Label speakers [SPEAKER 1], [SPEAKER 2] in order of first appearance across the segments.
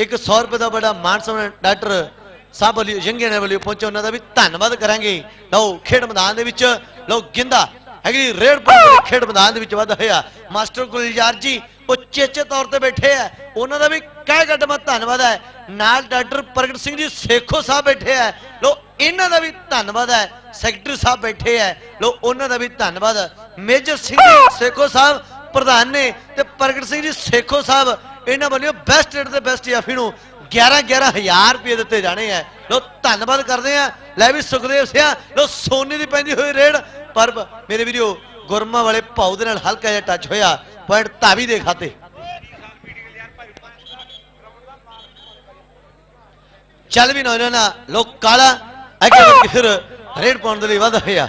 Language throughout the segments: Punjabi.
[SPEAKER 1] ਇੱਕ 100 ਰੁਪਏ ਦਾ ਬੜਾ ਮਾਨ ਸਨਮਾਨ ਡਾਕਟਰ ਸਾਹਿਬ ਵੱਲੋਂ ਜੰਗੇ ਨੇ ਵੱਲੋਂ ਪਹੁੰਚੇ, ਉਹਨਾਂ ਦਾ ਵੀ ਧੰਨਵਾਦ ਕਰਾਂਗੇ। ਲਓ, ਖੇਡ ਮੈਦਾਨ ਦੇ ਵਿੱਚ, ਲਓ, ਗਿੰਦਾ ਹੈਗੀ ਰੇਡ ਪੁਆਇੰਟ ਖੇਡ ਮੈਦਾਨ ਦੇ ਵਿੱਚ ਵਾਧਾ ਹੋਇਆ। ਮਾਸਟਰ ਗੁਲਜ਼ਾਰ ਜੀ, ਉਹ ਚੇਚੇ ਤੌਰ ਤੇ ਬੈਠੇ ਆ। ਉਹਨਾਂ ਦਾ ਵੀ ਕਹਿ ਕੱਢ ਮੈਂ ਧੰਨਵਾਦ ਹੈ। ਨਾਲ ਡਾਕਟਰ ਪ੍ਰਗਟ ਸਿੰਘ ਜੀ, ਸੇਖੋ ਸਾਹਿਬ ਬੈਠੇ ਆ। ਲੋ ਇਹਨਾਂ ਦਾ ਵੀ ਧੰਨਵਾਦ ਹੈ। ਸੈਕਟਰੀ ਸਾਹਿਬ ਬੈਠੇ ਆ। ਲੋ ਉਹਨਾਂ ਦਾ ਵੀ ਧੰਨਵਾਦ। ਮੇਜਰ ਸਿੰਘ ਸੇਖੋ ਸਾਹਿਬ ਪ੍ਰਧਾਨ ਨੇ ਤੇ ਪ੍ਰਗਟ ਸਿੰਘ ਜੀ, ਸੇਖੋ ਸਾਹਿਬ ਇਹਨਾਂ ਵੱਲੋਂ ਬੈਸਟ ਰੇਟ ਤੇ ਬੈਸਟ ਜਾਫੀ ਨੂੰ 11 11000 ਰੁਪਏ ਦਿੱਤੇ ਜਾਣੇ ਆ। ਲੋ ਧੰਨਵਾਦ ਕਰਦੇ ਆ। ਲੈ ਵੀ ਸੁਖਦੇਵ ਸਿਆ ਲੋ ਸੋਨੇ ਦੀ ਪੈਂਦੀ ਹੋਈ ਰੇਡ। ਪਰ ਮੇਰੇ ਵੀਡੀਓ ਗੁਰਮਾ ਵਾਲੇ ਭਾਉ ਦੇ ਨਾਲ ਹਲਕਾ ਜਿਹਾ ਟੱਚ ਹੋਇਆ। ਪੁਆਇੰਟ ਧਾਵੀ ਦੇ ਖਾਤੇ। ਚੱਲ ਵੀ ਨੌਜਵਾਨਾ ਲੋਕ ਕਾਲਾ, ਅੱਗੇ ਫਿਰ ਰੇਡ ਪਾਉਣ ਦੇ ਲਈ ਵਾਧਾ ਹੋਇਆ।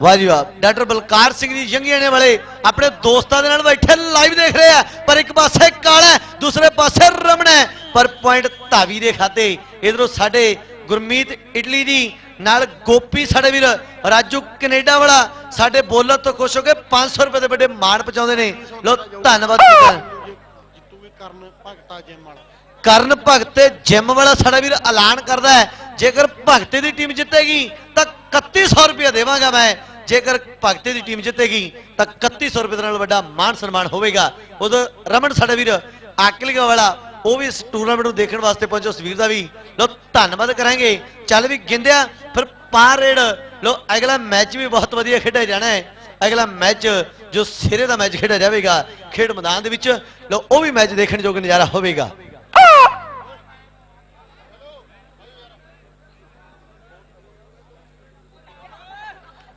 [SPEAKER 1] ਵਾਹ ਜੀ ਵਾਹ। ਡਾਕਟਰ ਬਲਕਾਰ ਸਿੰਘ ਜੀ ਜੰਗੀਆਣੇ ਵਾਲੇ ਆਪਣੇ ਦੋਸਤਾਂ ਦੇ ਨਾਲ ਬੈਠੇ ਲਾਈਵ ਦੇਖ ਰਹੇ ਆ। ਪਰ ਇੱਕ ਪਾਸੇ ਕਾਲਾ ਦੂਸਰੇ ਪਾਸੇ ਰਮਣਾ ਪਰ ਪੁਆਇੰਟ ਧਾਵੀ ਦੇ ਖਾਤੇ ਇਧਰੋਂ ਸਾਡੇ ਗੁਰਮੀਤ ਇਟਲੀ ਜੀ ਨਾਲ ਗੋਪੀ ਸਾਡੇ ਵੀਰ ਰਾਜੂ ਕੈਨੇਡਾ ਵਾਲਾ ਸਾਡੇ ਬੋਲਰ ਤੋਂ ਖੁਸ਼ ਹੋ ਕੇ 500 ਰੁਪਏ ਦੇ ਵੱਡੇ ਮਾਣ ਪਹੁੰਚਾਉਂਦੇ ਨੇ। ਲੋ ਧੰਨਵਾਦ
[SPEAKER 2] ਜਿੱਤੂ ਵੀ ਕਰਨ ਭਗਤਾ ਜਿਮ ਵਾਲਾ।
[SPEAKER 1] ਕਰਨ ਭਗਤ ਤੇ ਜਿਮ ਵਾਲਾ ਸਾਡਾ ਵੀਰ ਐਲਾਨ ਕਰਦਾ ਹੈ। ਜੇਕਰ ਭਗਤੇ ਦੀ ਟੀਮ ਜਿੱਤੇਗੀ ਤਾਂ 3100 ਰੁਪਏ ਦੇਵਾਂਗਾ ਮੈਂ। ਜੇਕਰ ਭਗਤੇ ਦੀ ਟੀਮ ਜਿੱਤੇਗੀ, ਤਾਂ 3100 ਰੁਪਏ ਦੇ ਨਾਲ ਵੱਡਾ ਮਾਣ ਸਨਮਾਨ ਹੋਵੇਗਾ। ਉਦੋਂ ਰਮਨ, ਸਾਡਾ ਵੀਰ ਆਕਲੀਗਾ ਵਾਲਾ, ਉਹ ਵੀ ਇਸ ਟੂਰਨਾਮੈਂਟ ਨੂੰ ਦੇਖਣ ਵਾਸਤੇ ਪਹੁੰਚੋ, ਉਸ ਵੀਰ ਦਾ ਵੀ। ਲੋ ਧੰਨਵਾਦ ਕਰਾਂਗੇ। ਚੱਲ ਵੀ ਗਿੰਦਿਆ, ਫਿਰ ਪਾਰ ਰੇਡ। ਲੋ ਅਗਲਾ ਮੈਚ ਵੀ ਬਹੁਤ ਵਧੀਆ ਖੇਡਿਆ ਜਾਣਾ ਹੈ। ਅਗਲਾ ਮੈਚ ਜੋ ਸਿਰੇ ਦਾ ਮੈਚ ਖੇਡਿਆ ਜਾਵੇਗਾ, ਖੇਡ ਮੈਦਾਨ ਦੇ ਵਿੱਚ। ਲੋ ਉਹ ਵੀ ਮੈਚ ਦੇਖਣ ਯੋਗ ਨਜ਼ਾਰਾ ਹੋਵੇਗਾ।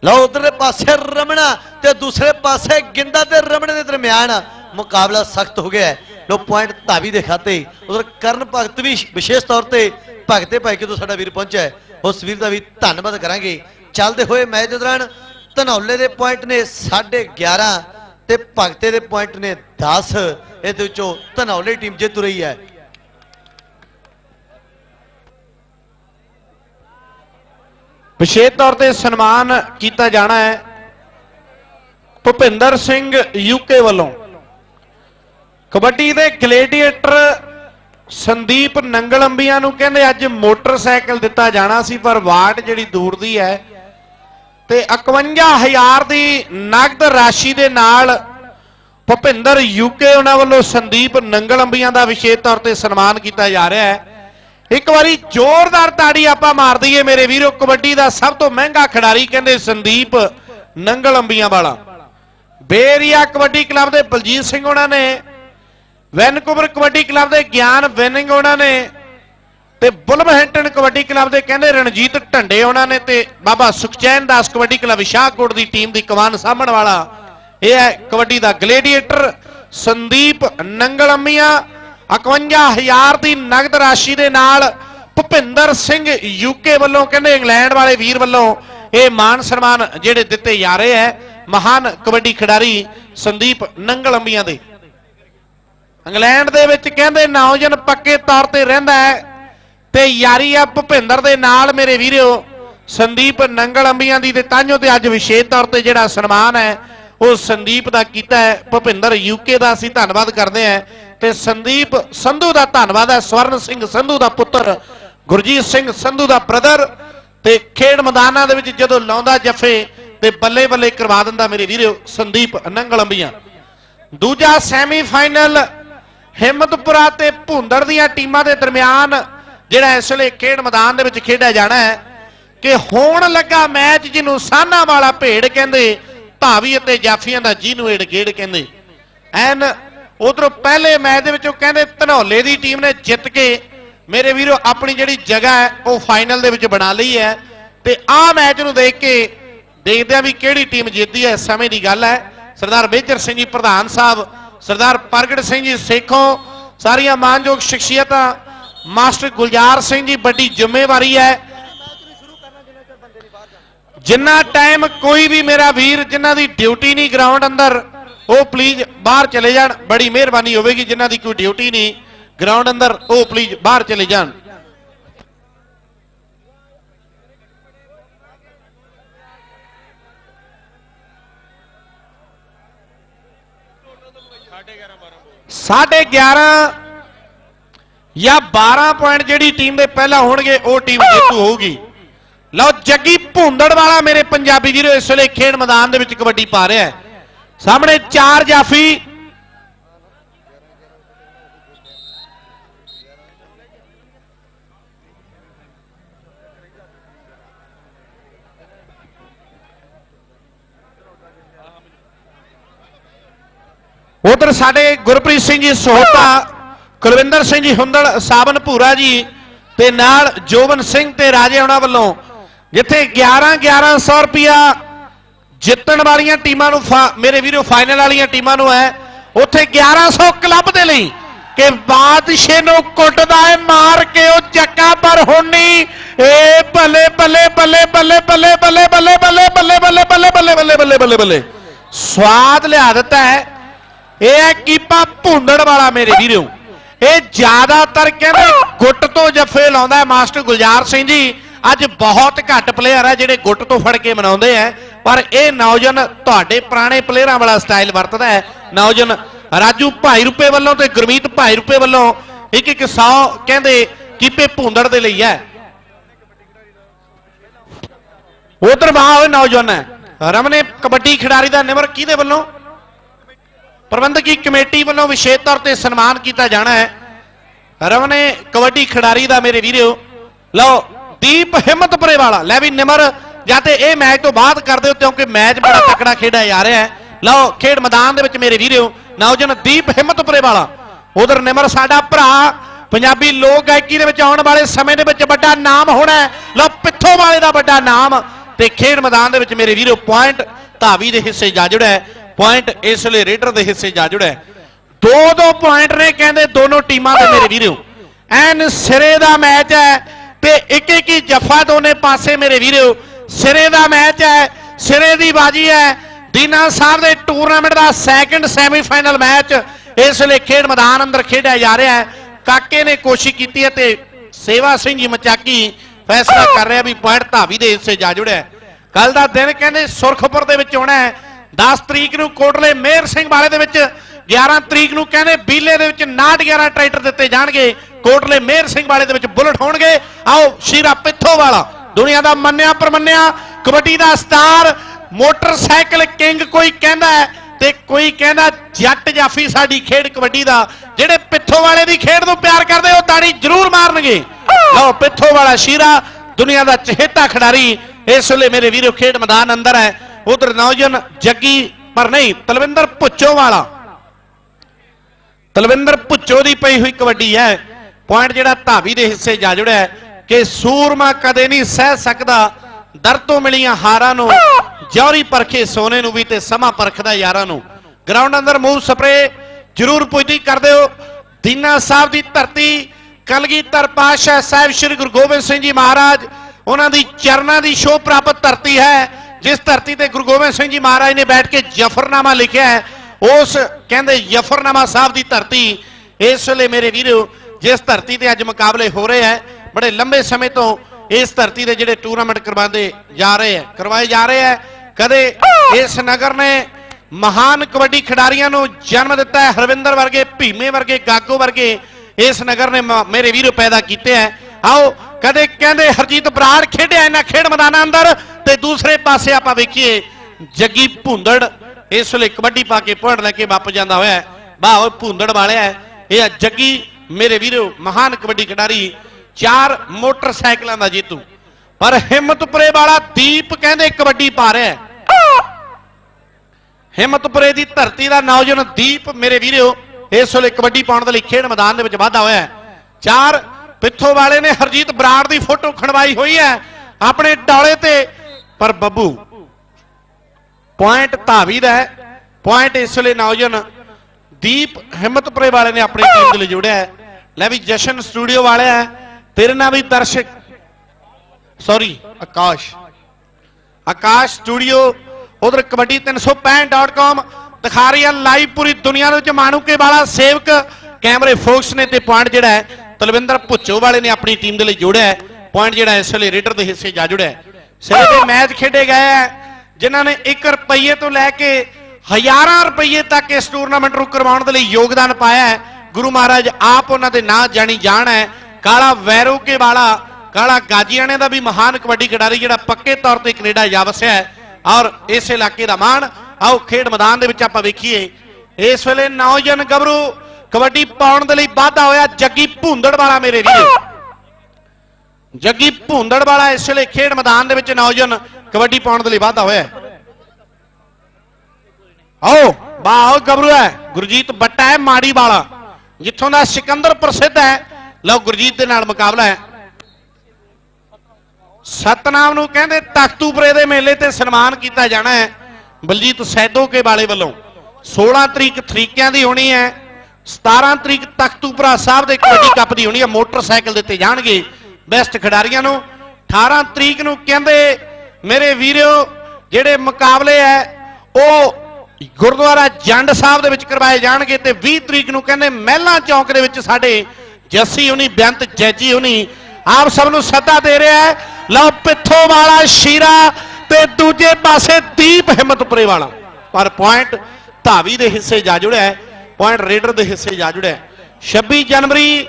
[SPEAKER 1] ਲਓ ਉਧਰਲੇ ਪਾਸੇ ਰਮਣਾ ਤੇ ਦੂਸਰੇ ਪਾਸੇ ਗਿੰਦਾ ਤੇ ਰਮਣੇ ਦੇ ਦਰਮਿਆਨ ਮੁਕਾਬਲਾ ਸਖਤ ਹੋ ਗਿਆ ਹੈ। ਪੁਆਇੰਟ ਧਾਵੀ ਦੇ ਖਾਤੇ ਉਧਰ ਕਰਨ ਭਗਤ ਵੀ ਵਿਸ਼ੇਸ਼ ਤੌਰ ਤੇ ਭਗਤੇ ਭਾਈ ਕਿਤੋਂ ਸਾਡਾ ਵੀਰ ਪਹੁੰਚਿਆ ਉਸ ਵੀਰ ਦਾ ਵੀ ਧੰਨਵਾਦ ਕਰਾਂਗੇ। ਚੱਲਦੇ ਹੋਏ ਮੈਚ ਦੇ ਦੌਰਾਨ ਧਨੌਲੇ ਦੇ ਪੁਆਇੰਟ ਨੇ 11.5 ਤੇ ਭਗਤੇ ਦੇ ਪੁਆਇੰਟ ਨੇ 10 ਇਹਦੇ ਵਿੱਚੋਂ ਧਨੌਲੇ ਟੀਮ ਜਿੱਤ ਰਹੀ ਹੈ।
[SPEAKER 3] ਵਿਸ਼ੇਸ਼ ਤੌਰ ਤੇ ਸਨਮਾਨ ਕੀਤਾ ਜਾਣਾ ਹੈ ਭੁਪਿੰਦਰ ਸਿੰਘ ਯੂਕੇ ਵੱਲੋਂ। ਕਬੱਡੀ ਦੇ ਗਲੇਡੀਏਟਰ ਸੰਦੀਪ ਨੰਗਲੰਬੀਆਂ ਨੂੰ ਕਹਿੰਦੇ ਅੱਜ ਮੋਟਰਸਾਈਕਲ ਦਿੱਤਾ ਜਾਣਾ ਸੀ, ਪਰ ਵਾਟ ਜਿਹੜੀ ਦੂਰ ਦੀ ਹੈ ਤੇ 51000 ਦੀ ਨਗਦ ਰਾਸ਼ੀ ਦੇ ਨਾਲ ਭੁਪਿੰਦਰ ਯੂਕੇ ਉਹਨਾਂ ਵੱਲੋਂ ਸੰਦੀਪ ਨੰਗਲੰਬੀਆਂ ਦਾ ਵਿਸ਼ੇਸ਼ ਤੌਰ ਤੇ ਸਨਮਾਨ ਕੀਤਾ ਜਾ ਰਿਹਾ ਹੈ। ਇੱਕ ਵਾਰੀ ਜ਼ੋਰਦਾਰ ਤਾੜੀ ਆਪਾਂ ਮਾਰ ਦਈਏ ਮੇਰੇ ਵੀਰੋ, ਕਬੱਡੀ ਦਾ ਸਭ ਤੋਂ ਮਹਿੰਗਾ ਖਿਡਾਰੀ ਕਹਿੰਦੇ ਸੰਦੀਪ ਨੰਗਲ ਅੰਬੀਆਂ ਵਾਲਾ। ਬੇਰੀਆ ਕਬੱਡੀ ਕਲੱਬ ਦੇ ਬਲਜੀਤ ਸਿੰਘ ਉਹਨਾਂ ਨੇ, ਵੈਨਕੂਵਰ ਕਬੱਡੀ ਕਲੱਬ ਦੇ ਗਿਆਨ ਵਿਨਿੰਗ ਉਹਨਾਂ ਨੇ, ਤੇ ਬੁਲਮਹੈਂਟਨ ਕਬੱਡੀ ਕਲੱਬ ਦੇ ਕਹਿੰਦੇ ਰਣਜੀਤ ਢੰਡੇ ਉਹਨਾਂ ਨੇ, ਤੇ ਬਾਬਾ ਸੁਖਚੈਨ ਦਾਸ ਕਬੱਡੀ ਕਲੱਬ ਸ਼ਾਹਕੋਟ ਦੀ ਟੀਮ ਦੀ ਕਮਾਨ ਸਾਂਭਣ ਵਾਲਾ, ਇਹ ਹੈ ਕਬੱਡੀ ਦਾ ਗਲੇਡੀਏਟਰ ਸੰਦੀਪ ਨੰਗਲ ਅੰਮੀਆਂ 51000 ਦੀ ਨਗਦ ਰਾਸ਼ੀ ਦੇ ਨਾਲ ਭੁਪਿੰਦਰ ਸਿੰਘ ਯੂਕੇ ਵੱਲੋਂ, ਕਹਿੰਦੇ ਇੰਗਲੈਂਡ ਵਾਲੇ ਵੀਰ ਵੱਲੋਂ ਇਹ ਮਾਨ ਸਨਮਾਨ ਜਿਹੜੇ ਦਿੱਤੇ ਜਾ ਰਹੇ ਹੈ। ਮਹਾਨ ਕਬੱਡੀ ਖਿਡਾਰੀ ਸੰਦੀਪ ਨੰਗਲ ਅੰਮੀਆਂ ਦੇ। ਇੰਗਲੈਂਡ ਦੇ ਵਿੱਚ ਕਹਿੰਦੇ ਨੌਜਵਾਨ ਪੱਕੇ ਤੌਰ ਤੇ ਰਹਿੰਦਾ ਹੈ ਤੇ ਯਾਰੀ ਆ ਭੁਪਿੰਦਰ ਦੇ ਨਾਲ ਮੇਰੇ ਵੀਰੋ ਸੰਦੀਪ ਨੰਗਲ ਅੰਬੀਆਂ ਦੀ ਤੇ ਤਾਂਿਓ ਤੇ ਅੱਜ ਵਿਸ਼ੇਸ਼ ਤੌਰ ਤੇ ਜਿਹੜਾ ਸਨਮਾਨ ਹੈ, ਉਹ ਸੰਦੀਪ ਦਾ ਕੀਤਾ ਹੈ। ਭੁਪਿੰਦਰ ਯੂਕੇ ਦਾ ਅਸੀਂ ਧੰਨਵਾਦ ਕਰਦੇ ਹਾਂ। ਤੇ ਸੰਦੀਪ ਸੰਧੂ ਦਾ ਧੰਨਵਾਦ ਹੈ, ਸਵਰਨ ਸਿੰਘ ਸੰਧੂ ਦਾ ਪੁੱਤਰ, ਗੁਰਜੀਤ ਸਿੰਘ ਸੰਧੂ ਦਾ ਬ੍ਰਦਰ ਤੇ ਖੇਡ ਮੈਦਾਨਾਂ ਦੇ ਵਿੱਚ ਜਦੋਂ ਲਾਉਂਦਾ ਜਫ਼ੇ ਤੇ ਬੱਲੇ ਬੱਲੇ ਕਰਵਾ ਦਿੰਦਾ ਮੇਰੇ ਵੀਰੋ ਸੰਦੀਪ ਨੰਗਲ ਅੰਬੀਆਂ ਦੂਜਾ ਸੈਮੀਫਾਈਨਲ ਹਿੰਮਤਪੁਰਾ ਤੇ ਭੁੰਦੜ ਦੀਆਂ ਟੀਮਾਂ ਦੇ ਦਰਮਿਆਨ ਜਿਹੜਾ ਇਸ ਵੇਲੇ ਖੇਡ ਮੈਦਾਨ ਦੇ ਵਿੱਚ ਖੇਡਿਆ ਜਾਣਾ ਹੈ ਕਿ ਹੋਣ ਲੱਗਾ ਮੈਚ ਜਿਹਨੂੰ ਸਾਨਾ ਵਾਲਾ ਭੇੜ ਕਹਿੰਦੇ, ਧਾਵੀ ਅਤੇ ਜਾਫੀਆਂ ਦਾ ਜਿਹਨੂੰ ਏਡ ਗੇੜ ਕਹਿੰਦੇ। ਐਨ ਉਧਰੋਂ ਪਹਿਲੇ ਮੈਚ ਦੇ ਵਿੱਚ ਉਹ ਕਹਿੰਦੇ ਧਨੌਲੇ ਦੀ ਟੀਮ ਨੇ ਜਿੱਤ ਕੇ ਮੇਰੇ ਵੀਰੋ ਆਪਣੀ ਜਿਹੜੀ ਜਗ੍ਹਾ ਹੈ, ਉਹ ਫਾਈਨਲ ਦੇ ਵਿੱਚ ਬਣਾ ਲਈ ਹੈ। ਤੇ ਆਹ ਮੈਚ ਨੂੰ ਦੇਖ ਕੇ ਦੇਖਦੇ ਆ ਵੀ ਕਿਹੜੀ ਟੀਮ ਜਿੱਤਦੀ ਹੈ, ਸਮੇਂ ਦੀ ਗੱਲ ਹੈ। ਸਰਦਾਰ ਮੇਜਰ ਸਿੰਘ ਜੀ, ਪ੍ਰਧਾਨ ਸਾਹਿਬ, ਸਰਦਾਰ ਪ੍ਰਗਟ ਸਿੰਘ ਜੀ ਸੇਖੋਂ ਸਾਰੀਆਂ ਮਾਨਯੋਗ ਸ਼ਖਸੀਅਤਾਂ, ਮਾਸਟਰ ਗੁਲਜ਼ਾਰ ਸਿੰਘ ਜੀ ਵੱਡੀ ਜ਼ਿੰਮੇਵਾਰੀ ਹੈ। ਜਿੰਨਾ ਟਾਈਮ ਕੋਈ ਵੀ ਮੇਰਾ ਵੀਰ ਜਿਨ੍ਹਾਂ ਦੀ ਡਿਊਟੀ ਨਹੀਂ ਗਰਾਊਂਡ ਅੰਦਰ ਉਹ ਪਲੀਜ਼ ਬਾਹਰ ਚਲੇ ਜਾਣ, ਬੜੀ ਮਿਹਰਬਾਨੀ ਹੋਵੇਗੀ, ਜਿਨ੍ਹਾਂ ਦੀ ਕੋਈ ਡਿਊਟੀ ਨਹੀਂ। ਗਰਾਊਂਡ ਅੰਦਰ ਉਹ ਪਲੀਜ਼ ਬਾਹਰ ਚਲੇ ਜਾਣ। 11.5 ਜਾਂ 12 ਪੁਆਇੰਟ ਜਿਹੜੀ ਟੀਮ ਦੇ ਪਹਿਲਾਂ ਹੋਣਗੇ, ਉਹ ਟੀਮ ਜੇਤੂ ਹੋਊਗੀ। ਲਓ, ਜੱਗੀ ਭੁੰਦੜ ਵਾਲਾ ਮੇਰੇ ਪੰਜਾਬੀ ਵੀਰੋ, ਇਸ ਵੇਲੇ ਖੇਡ ਮੈਦਾਨ ਦੇ ਵਿੱਚ ਕਬੱਡੀ ਪਾ ਰਿਹਾ ਹੈ। ਸਾਹਮਣੇ ਚਾਰ ਜਾਫੀ। ਉਧਰ ਸਾਡੇ ਗੁਰਪ੍ਰੀਤ ਸਿੰਘ ਜੀ ਸੋਹਤਾ, ਕੁਲਵਿੰਦਰ ਸਿੰਘ ਜੀ ਹੁੰਦਲ ਸਾਵਨ ਭੂਰਾ ਜੀ ਤੇ ਨਾਲ ਜੋਬਨ ਸਿੰਘ ਤੇ ਰਾਜੇ ਉਹਨਾਂ ਵੱਲੋਂ, ਜਿੱਥੇ 11 1100 ਰੁਪਿਆ ਜਿੱਤਣ ਵਾਲੀਆਂ ਟੀਮਾਂ ਨੂੰ ਫਾ- ਮੇਰੇ ਵੀਰੋ ਫਾਈਨਲ ਵਾਲੀਆਂ ਟੀਮਾਂ ਨੂੰ ਹੈ ਉੱਥੇ 1100 ਕਲੱਬ ਦੇ ਲਈ ਕਿ ਬਾਦਸ਼ੇ ਨੂੰ ਕੁੱਟਦਾ ਹੈ ਮਾਰ ਕੇ ਉਹ ਚੱਕਾ ਪਰ ਹੁਣ ਨਹੀਂ ਏ ਬੱਲੇ ਬੱਲੇ ਬੱਲੇ ਬੱਲੇ ਬੱਲੇ ਬੱਲੇ ਬੱਲੇ ਬੱਲੇ ਬੱਲੇ ਬੱਲੇ ਬੱਲੇ ਬੱਲੇ ਬੱਲੇ ਬੱਲੇ ਬੱਲੇ ਬੱਲੇ ਸਵਾਦ ਲਿਆ ਦਿੱਤਾ ਹੈ ਇਹ ਹੈ ਕੀਪਾ ਭੁੰਦੜ ਵਾਲਾ ਮੇਰੇ ਵੀਰੋ ਇਹ ਜ਼ਿਆਦਾਤਰ ਕਹਿੰਦੇ ਗੁੱਟ ਤੋਂ ਜੱਫੇ ਲਾਉਂਦਾ ਮਾਸਟਰ ਗੁਲਜ਼ਾਰ ਸਿੰਘ ਜੀ ਅੱਜ ਬਹੁਤ ਘੱਟ ਪਲੇਅਰ ਹੈ ਜਿਹੜੇ ਗੁੱਟ ਤੋਂ ਫੜ ਕੇ ਮਨਾਉਂਦੇ ਆ ਪਰ ਇਹ ਨੌਜਵਾਨ ਤੁਹਾਡੇ ਪੁਰਾਣੇ ਪਲੇਅਰਾਂ ਵਾਲਾ ਸਟਾਈਲ ਵਰਤਦਾ ਹੈ। ਨੌਜਵਾਨ ਰਾਜੂ ਭਾਈ ਰੁਪਏ ਵੱਲੋਂ ਤੇ ਗੁਰਮੀਤ ਭਾਈ ਰੁਪਏ ਵੱਲੋਂ ਇੱਕ ਇੱਕ 100 ਕਹਿੰਦੇ ਕੀਪੇ ਭੁੰਦੜ ਦੇ ਲਈ ਹੈ। ਉਧਰ ਬਾਹ ਹੋਏ ਨੌਜਵਾਨ। ਹੈ ਰਮਨੇ ਕਬੱਡੀ ਖਿਡਾਰੀ ਦਾ ਨਿਮਰ ਕਿਹਦੇ ਵੱਲੋਂ? ਪ੍ਰਬੰਧਕੀ ਕਮੇਟੀ ਵੱਲੋਂ ਵਿਸ਼ੇਸ਼ ਤੌਰ ਤੇ ਸਨਮਾਨ ਕੀਤਾ ਜਾਣਾ ਹੈ। ਰਮਨੇ ਕਬੱਡੀ ਖਿਡਾਰੀ ਦਾ ਮੇਰੇ ਵੀਰੋ, ਲਓ, ਦੀਪ ਹਿੰਮਤਪੁਰੇ ਵਾਲਾ, ਲੈ ਵੀ ਨਿਮਰ ਜਾਂ ਤੇ ਇਹ ਮੈਚ ਤੋਂ ਬਾਅਦ ਕਰ ਦਿਓ ਕਿਉਂਕਿ ਮੈਚ ਬੜਾ ਤਕੜਾ ਖੇਡਿਆ ਜਾ ਰਿਹਾ ਹੈ। ਲਓ, ਖੇਡ ਮੈਦਾਨ ਦੇ ਵਿੱਚ ਮੇਰੇ ਵੀਰੋ ਨੌਜਵਾਨ ਦੀਪ ਹਿੰਮਤਪੁਰੇ ਵਾਲਾ। ਉਧਰ ਨਿਮਰ, ਸਾਡਾ ਭਰਾ, ਪੰਜਾਬੀ ਲੋਕ ਗਾਇਕੀ ਦੇ ਵਿੱਚ ਆਉਣ ਵਾਲੇ ਸਮੇਂ ਦੇ ਵਿੱਚ ਵੱਡਾ ਨਾਮ ਹੋਣਾ ਲਓ, ਪਿੱਥੋਂ ਵਾਲੇ ਦਾ ਵੱਡਾ ਨਾਮ। ਤੇ ਖੇਡ ਮੈਦਾਨ ਦੇ ਵਿੱਚ ਮੇਰੇ ਵੀਰੋ ਪੁਆਇੰਟ ਧਾਵੀ ਦੇ ਹਿੱਸੇ ਜਾ ਜੁੜਿਆ ਹੈ। ਪੁਆਇੰਟ ਇਸ ਲਈ ਰੇਡਰ ਦੇ ਹਿੱਸੇ ਜਾ ਜੁੜਿਆ ਹੈ। ਦੋ ਦੋ ਪੁਆਇੰਟ ਨੇ ਕਹਿੰਦੇ ਦੋਨੋਂ ਟੀਮਾਂ ਦੇ ਮੇਰੇ ਵੀਰੋ। ਐਨ ਸਿਰੇ ਦਾ ਮੈਚ ਹੈ ਤੇ ਇੱਕ ਇੱਕ ਹੀ ਜੱਫਾ ਦੋਨੇ ਪਾਸੇ ਮੇਰੇ ਵੀਰੋ। ਸਿਰੇ ਦਾ ਮੈਚ ਹੈ, ਸਿਰੇ ਦੀ ਬਾਜੀ ਹੈ। ਦੀਨਾ ਸਾਹਿਬ ਦੇ ਟੂਰਨਾਮੈਂਟ ਦਾ ਸੈਕੰਡ ਸੈਮੀਫਾਈਨਲ ਮੈਚ। ਇਸ ਲਈ ਖੇਡ ਮੈਦਾਨ ਅੰਦਰ ਖੇਡਿਆ ਜਾ ਰਿਹਾ ਹੈ। ਕਾਕੇ ਨੇ ਕੋਸ਼ਿਸ਼ ਕੀਤੀ ਹੈ ਤੇ ਸੇਵਾ ਸਿੰਘ ਜੀ ਮਚਾਕੀ ਫੈਸਲਾ ਕਰ ਰਿਹਾ ਵੀ ਪੁਆਇੰਟ ਧਾਵੀ ਦੇ ਹਿੱਸੇ ਜਾ ਜੁੜਿਆ ਕੱਲ ਦਾ ਦਿਨ ਕਹਿੰਦੇ ਸੁਰਖਪੁਰ ਦੇ ਵਿੱਚ ਆਉਣਾ ਹੈ। 10 ਤਰੀਕ ਨੂੰ ਕੋਟਲੇ ਮੇਹਰ ਸਿੰਘ ਵਾਲੇ ਦੇ ਵਿੱਚ 11 ਤਰੀਕ ਨੂੰ ਕਹਿੰਦੇ ਬੀਲੇ ਦੇ ਵਿੱਚ 9 11 ਟਰੈਕਟਰ ਦਿੱਤੇ ਜਾਣਗੇ। ਕੋਟਲੇ ਮੇਹਰ ਸਿੰਘ ਵਾਲੇ ਦੇ ਵਿੱਚ ਬੁਲਟ ਹੋਣਗੇ। ਆਓ ਸ਼ੀਰਾ ਪਿੱਥੋ ਵਾਲਾ ਦੁਨੀਆ ਦਾ ਮੰਨਿਆ ਪਰਮੰਨਿਆ, ਕਬੱਡੀ ਦਾ ਸਟਾਰ, ਮੋਟਰਸਾਈਕਲ ਕਿੰਗ ਕੋਈ ਕਹਿੰਦਾ ਤੇ ਕੋਈ ਕਹਿੰਦਾ ਜੱਟ ਜਾਫੀ ਸਾਡੀ ਖੇਡ ਕਬੱਡੀ ਦਾ, ਜਿਹੜੇ ਪਿੱਥੋਂ ਵਾਲੇ ਦੀ ਖੇਡ ਨੂੰ ਪਿਆਰ ਕਰਦੇ, ਉਹ ਤਾੜੀ ਜ਼ਰੂਰ ਮਾਰਨਗੇ। ਲਓ, ਪਿੱਥੋਂ ਵਾਲਾ ਸ਼ੀਰਾ, ਦੁਨੀਆ ਦਾ ਚਹੇਤਾ ਖਿਡਾਰੀ, ਇਸ ਵੇਲੇ ਮੇਰੇ ਵੀਰੋ ਖੇਡ ਮੈਦਾਨ ਅੰਦਰ ਹੈ। ਉਧਰ ਨੌਜਵਾਨ ਜੱਗੀ, ਪਰ ਨਹੀਂ, ਤਲਵਿੰਦਰ ਭੁੱਚੋ ਵਾਲਾ। ਤਲਵਿੰਦਰ ਭੁੱਚੋ ਦੀ ਪਈ ਹੋਈ ਕਬੱਡੀ ਹੈ। ਪੁਆਇੰਟ ਜਿਹੜਾ ਧਾਵੀ ਦੇ ਹਿੱਸੇ ਜਾ ਜੁੜਿਆ ਹੈ। ਕਿ ਸੂਰਮਾ ਕਦੇ ਨਹੀਂ ਸਹਿ ਸਕਦਾ ਦਰ ਤੋਂ ਮਿਲੀਆਂ ਹਾਰਾਂ ਨੂੰ ਜੌਰੀ ਪਰਖੇ ਸੋਨੇ ਨੂੰ ਵੀ ਤੇ ਸਮਾਂ ਪਰਖਦਾ ਯਾਰਾਂ ਨੂੰ। ਗਰਾਊਂਡ ਅੰਦਰ ਮੂਵ ਸਪਰੇ ਜ਼ਰੂਰ ਪੁੱਜਦੀ ਕਰ ਦਿਓ। ਦੀਨਾ ਸਾਹਿਬ ਦੀ ਧਰਤੀ, ਕਲਗੀਧਰ ਪਾਤਸ਼ਾਹ ਸਾਹਿਬ ਸ੍ਰੀ ਗੁਰੂ ਗੋਬਿੰਦ ਸਿੰਘ ਜੀ ਮਹਾਰਾਜ, ਉਹਨਾਂ ਦੀ ਚਰਨਾਂ ਦੀ ਸ਼ੋਭ ਪ੍ਰਾਪਤ ਧਰਤੀ ਹੈ। ਜਿਸ ਧਰਤੀ ਤੇ ਗੁਰੂ ਗੋਬਿੰਦ ਸਿੰਘ ਜੀ ਮਹਾਰਾਜ ਨੇ ਬੈਠ ਕੇ ਜਫਰਨਾਮਾ ਲਿਖਿਆ ਹੈ, ਉਸ ਕਹਿੰਦੇ ਜਫਰਨਾਮਾ ਸਾਹਿਬ ਦੀ ਧਰਤੀ, ਇਸ ਵੇਲੇ ਮੇਰੇ ਵੀਰੋ, ਜਿਸ ਧਰਤੀ ਤੇ ਅੱਜ ਮੁਕਾਬਲੇ ਹੋ ਰਹੇ ਹੈ ਬੜੇ ਲੰਬੇ ਸਮੇਂ ਤੋਂ ਇਸ ਧਰਤੀ ਦੇ ਜਿਹੜੇ ਟੂਰਨਾਮੈਂਟ ਕਰਵਾਉਂਦੇ ਜਾ ਰਹੇ ਹੈ, ਕਰਵਾਏ ਜਾ ਰਹੇ ਹੈ। ਕਦੇ ਇਸ ਨਗਰ ਨੇ ਮਹਾਨ ਕਬੱਡੀ ਖਿਡਾਰੀਆਂ ਨੂੰ ਜਨਮ ਦਿੱਤਾ ਹੈ, ਹਰਵਿੰਦਰ ਵਰਗੇ, ਭੀਮੇ ਵਰਗੇ, ਗਾਗੋ ਵਰਗੇ ਇਸ ਨਗਰ ਨੇ ਮੇਰੇ ਵੀਰੋ ਪੈਦਾ ਕੀਤੇ ਹੈ। ਆਓ, ਕਦੇ ਕਹਿੰਦੇ ਹਰਜੀਤ ਬਰਾੜ ਖੇਡਿਆ ਇਹਨਾਂ ਖੇਡ ਮੈਦਾਨਾਂ ਅੰਦਰ ਤੇ ਦੂਸਰੇ ਪਾਸੇ ਆਪਾਂ ਵੇਖੀਏ, ਜੱਗੀ ਭੁੰਦੜ ਇਸ ਵੇਲੇ ਕਬੱਡੀ ਪਾ ਕੇ ਪੁਆਇੰਟ ਲੈ ਕੇ ਵਾਪਸ ਜਾਂਦਾ ਹੋਇਆ ਹੈ। ਵਾਹ ਓਏ ਭੁੰਦੜ ਵਾਲਿਆ ਇਹ ਆ ਜੱਗੀ, ਮੇਰੇ ਵੀਰੋ, ਮਹਾਨ ਕਬੱਡੀ ਖਿਡਾਰੀ ਚਾਰ ਮੋਟਰਸਾਈਕਲਾਂ ਦਾ ਜੇਤੂ। ਪਰ ਹਿੰਮਤਪੁਰੇ ਵਾਲਾ ਦੀਪ ਕਹਿੰਦੇ ਕਬੱਡੀ ਪਾ ਰਿਹਾ ਹੈ। ਹਿੰਮਤਪੁਰੇ ਦੀ ਧਰਤੀ ਦਾ ਨੌਜਵਾਨ ਦੀਪ, ਮੇਰੇ ਵੀਰੋ, ਇਸ ਵੇਲੇ ਕਬੱਡੀ ਪਾਉਣ ਦੇ ਲਈ ਖੇਡ ਮੈਦਾਨ ਦੇ ਵਿੱਚ ਵਾਧਾ ਹੋਇਆ ਹੈ। ਚਾਰ ਪਿੱਥੋਂ ਵਾਲੇ ਨੇ ਹਰਜੀਤ ਬਰਾੜ ਦੀ ਫੋਟੋ ਖਣਵਾਈ ਹੋਈ ਹੈ ਆਪਣੇ ਡੌਲੇ ਤੇ। ਪਰ ਬੱਬੂ ਪੁਆਇੰਟ ਧਾਵੀ ਦਾ ਹੈ। ਪੁਆਇੰਟ ਇਸ ਵੇਲੇ ਨੌਜਵਾਨ ਦੀਪ ਹਿੰਮਤਪੁਰੇ ਵਾਲੇ ਨੇ ਆਪਣੀ ਟੀਮ ਦੇ ਲਈ ਜੋੜਿਆ ਹੈ। ਲੈ ਵੀ ਜਸ਼ਨ ਸਟੂਡੀਓ ਵਾਲਿਆ ਤੇਰੇ ਨਾਲ ਵੀ ਦਰਸ਼ਕ ਸੌਰੀ
[SPEAKER 2] ਆਕਾਸ਼।
[SPEAKER 3] ਆਕਾਸ਼ ਸਟੂਡੀਓ ਉਧਰ ਕਬੱਡੀ 365.com ਦਿਖਾ ਰਹੀ ਹੈ ਲਾਈਵ ਪੂਰੀ ਦੁਨੀਆ ਦੇ ਵਿੱਚ ਮਾਨੂਕੇ ਵਾਲਾ ਸੇਵਕ, ਕੈਮਰੇ ਫੋਕਸ ਨੇ ਤੇ ਪੁਆਇੰਟ ਜਿਹੜਾ ਹੈ, ਤਲਵਿੰਦਰ ਭੁੱਚੋ ਵਾਲੇ ਨੇ ਆਪਣੀ ਟੀਮ ਦੇ ਲਈ ਜੋੜਿਆ ਹੈ। ਪੁਆਇੰਟ ਜਿਹੜਾ ਇਸ ਵੇਲੇ ਰੇਡਰ ਦੇ ਹਿੱਸੇ ਜਾ ਜੁੜਿਆ ਹੈ। ਸਿਰੇ ਦੇ ਮੈਚ ਖੇਡੇ ਗਏ ਹੈ, ਜਿਨ੍ਹਾਂ ਨੇ 1 ਰੁਪਏ ਤੋਂ ਲੈ ਕੇ ਹਜ਼ਾਰਾਂ ਰੁਪਏ ਤੱਕ ਇਸ ਟੂਰਨਾਮੈਂਟ ਨੂੰ ਕਰਵਾਉਣ ਦੇ ਲਈ ਯੋਗਦਾਨ ਪਾਇਆ ਹੈ। ਗੁਰੂ ਮਹਾਰਾਜ ਆਪ ਉਹਨਾਂ ਦੇ ਨਾਂ ਜਾਣੀ ਜਾਣ ਹੈ। ਕਾਲਾ ਵੈਰੋਕੇ ਵਾਲਾ, ਕਾਲਾ ਗਾਜੀਆਣੇ ਦਾ ਵੀ ਮਹਾਨ ਕਬੱਡੀ ਖਿਡਾਰੀ ਜਿਹੜਾ ਪੱਕੇ ਤੌਰ ਤੇ ਕੈਨੇਡਾ ਜਾ ਵਸਿਆ ਹੈ ਔਰ ਇਸ ਇਲਾਕੇ ਦਾ ਮਾਣ। ਆਓ ਖੇਡ ਮੈਦਾਨ ਦੇ ਵਿੱਚ ਆਪਾਂ ਵੇਖੀਏ। ਇਸ ਵੇਲੇ ਨੌਜਵਾਨ ਗੱਭਰੂ ਕਬੱਡੀ ਪਾਉਣ ਦੇ ਲਈ ਵਾਧਾ ਹੋਇਆ ਜੱਗੀ ਭੁੰਦੜ ਵਾਲਾ ਮੇਰੇ ਵੀਰੋ। ਜੱਗੀ ਭੁੰਦੜ ਵਾਲਾ ਇਸ ਵੇਲੇ ਖੇਡ ਮੈਦਾਨ ਦੇ ਵਿੱਚ ਨੌਜਵਾਨ ਕਬੱਡੀ ਪਾਉਣ ਦੇ ਲਈ ਵਾਧਾ ਹੋਇਆ ਹੈ। ਆਓ ਬਾਹੋ ਗੱਭਰੂ ਹੈ। ਗੁਰਜੀਤ ਬੱਟਾ ਹੈ ਮਾੜੀ ਵਾਲਾ। ਜਿੱਥੋਂ ਦਾ ਸਿਕੰਦਰ ਪ੍ਰਸਿੱਧ ਹੈ ਲਓ ਗੁਰਜੀਤ ਦੇ ਨਾਲ ਮੁਕਾਬਲਾ ਹੈ। ਸਤਨਾਮ ਨੂੰ ਕਹਿੰਦੇ ਤਖਤੂਪੁਰੇ ਦੇ ਮੇਲੇ ਤੇ ਸਨਮਾਨ ਕੀਤਾ ਜਾਣਾ ਹੈ। ਬਲਜੀਤ ਸੈਦੋਕੇ ਵਾਲੇ ਵੱਲੋਂ 16 ਤਰੀਕ ਤਰੀਕਿਆਂ ਦੀ ਹੋਣੀ ਹੈ। 17 ਤਰੀਕ ਤਖਤੂਪਰਾ ਸਾਹਿਬ ਦੇ ਕਬੱਡੀ ਕੱਪ ਦੀ ਹੋਣੀ ਹੈ। ਮੋਟਰਸਾਈਕਲ ਦਿੱਤੇ ਜਾਣਗੇ ਬੈਸਟ ਖਿਡਾਰੀਆਂ ਨੂੰ। 18 ਤਰੀਕ ਨੂੰ ਕਹਿੰਦੇ ਮੇਰੇ ਵੀਰੋ ਜਿਹੜੇ ਮੁਕਾਬਲੇ ਹੈ, ਉਹ ਗੁਰਦੁਆਰਾ ਜੰਡ ਸਾਹਿਬ ਦੇ ਵਿੱਚ ਕਰਵਾਏ ਜਾਣਗੇ ਤੇ 20 ਤਰੀਕ ਨੂੰ ਕਹਿੰਦੇ ਮਹਿਲਾ ਚੌਂਕ ਦੇ ਵਿੱਚ ਸਾਡੇ ਜੱਸੀ ਹੁਣੀ, ਬੇਅੰਤ ਜੈਜੀ ਹੁਣੀ, ਆਪ ਸਭ ਨੂੰ ਸੱਦਾ ਦੇ ਰਿਹਾ ਹੈ, ਲਓ ਪਿੱਥੋ ਵਾਲਾ ਸ਼ੀਰਾ ਤੇ ਦੂਜੇ ਪਾਸੇ ਦੀਪ ਹਿੰਮਤਪੁਰੇ ਵਾਲਾ। ਪਰ ਪੁਆਇੰਟ ਧਾਵੀ ਦੇ ਹਿੱਸੇ ਜਾ ਜੁੜਿਆ ਹੈ ਪੁਆਇੰਟ ਰੇਡਰ ਦੇ ਹਿੱਸੇ ਜਾ ਜੁੜਿਆ ਹੈ। 26 ਜਨਵਰੀ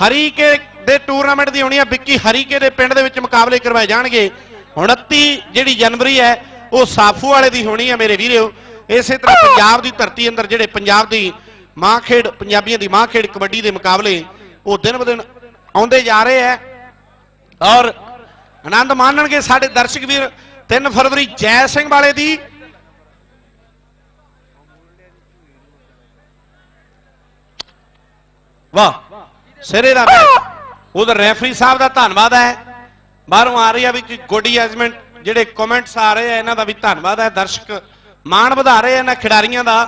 [SPEAKER 3] ਹਰੀਕੇ ਦੇ ਟੂਰਨਾਮੈਂਟ ਦੀ ਹੋਣੀ ਹੈ, ਵਿੱਕੀ ਹਰੀਕੇ ਦੇ ਪਿੰਡ ਦੇ ਵਿੱਚ ਮੁਕਾਬਲੇ ਕਰਵਾਏ ਜਾਣਗੇ। 29 ਜਿਹੜੀ ਜਨਵਰੀ ਹੈ, ਉਹ ਸਾਫੂ ਵਾਲੇ ਦੀ ਹੋਣੀ ਹੈ ਮੇਰੇ ਵੀਰੋ। ਇਸੇ ਤਰ੍ਹਾਂ ਪੰਜਾਬ ਦੀ ਧਰਤੀ ਅੰਦਰ ਜਿਹੜੇ ਪੰਜਾਬ ਦੀ ਮਾਂ ਖੇਡ, ਪੰਜਾਬੀਆਂ ਦੀ ਮਾਂ ਖੇਡ ਕਬੱਡੀ ਦੇ ਮੁਕਾਬਲੇ ਉਹ ਦਿਨ ਬ ਦਿਨ ਆਉਂਦੇ ਜਾ ਰਹੇ ਹੈ ਔਰ ਆਨੰਦ ਮਾਣਨਗੇ ਸਾਡੇ ਦਰਸ਼ਕ ਵੀਰ 3 ਫਰਵਰੀ ਜੈ ਸਿੰਘ ਵਾਲੇ ਦੀ। ਵਾਹ, ਸਿਰੇ ਦਾ ਉਧਰ ਰੈਫਰੀ ਸਾਹਿਬ ਦਾ ਧੰਨਵਾਦ ਹੈ ਬਾਹਰੋਂ ਆ ਰਹੀ ਆ ਵੀ ਗੁੱਡ ਜਜਮੈਂਟ ਜਿਹੜੇ ਕਮੈਂਟਸ ਆ ਰਹੇ ਆ, ਇਹਨਾਂ ਦਾ ਵੀ ਧੰਨਵਾਦ ਹੈ ਦਰਸ਼ਕ ਮਾਣ ਵਧਾ ਰਹੇ ਇਹਨਾਂ ਖਿਡਾਰੀਆਂ ਦਾ,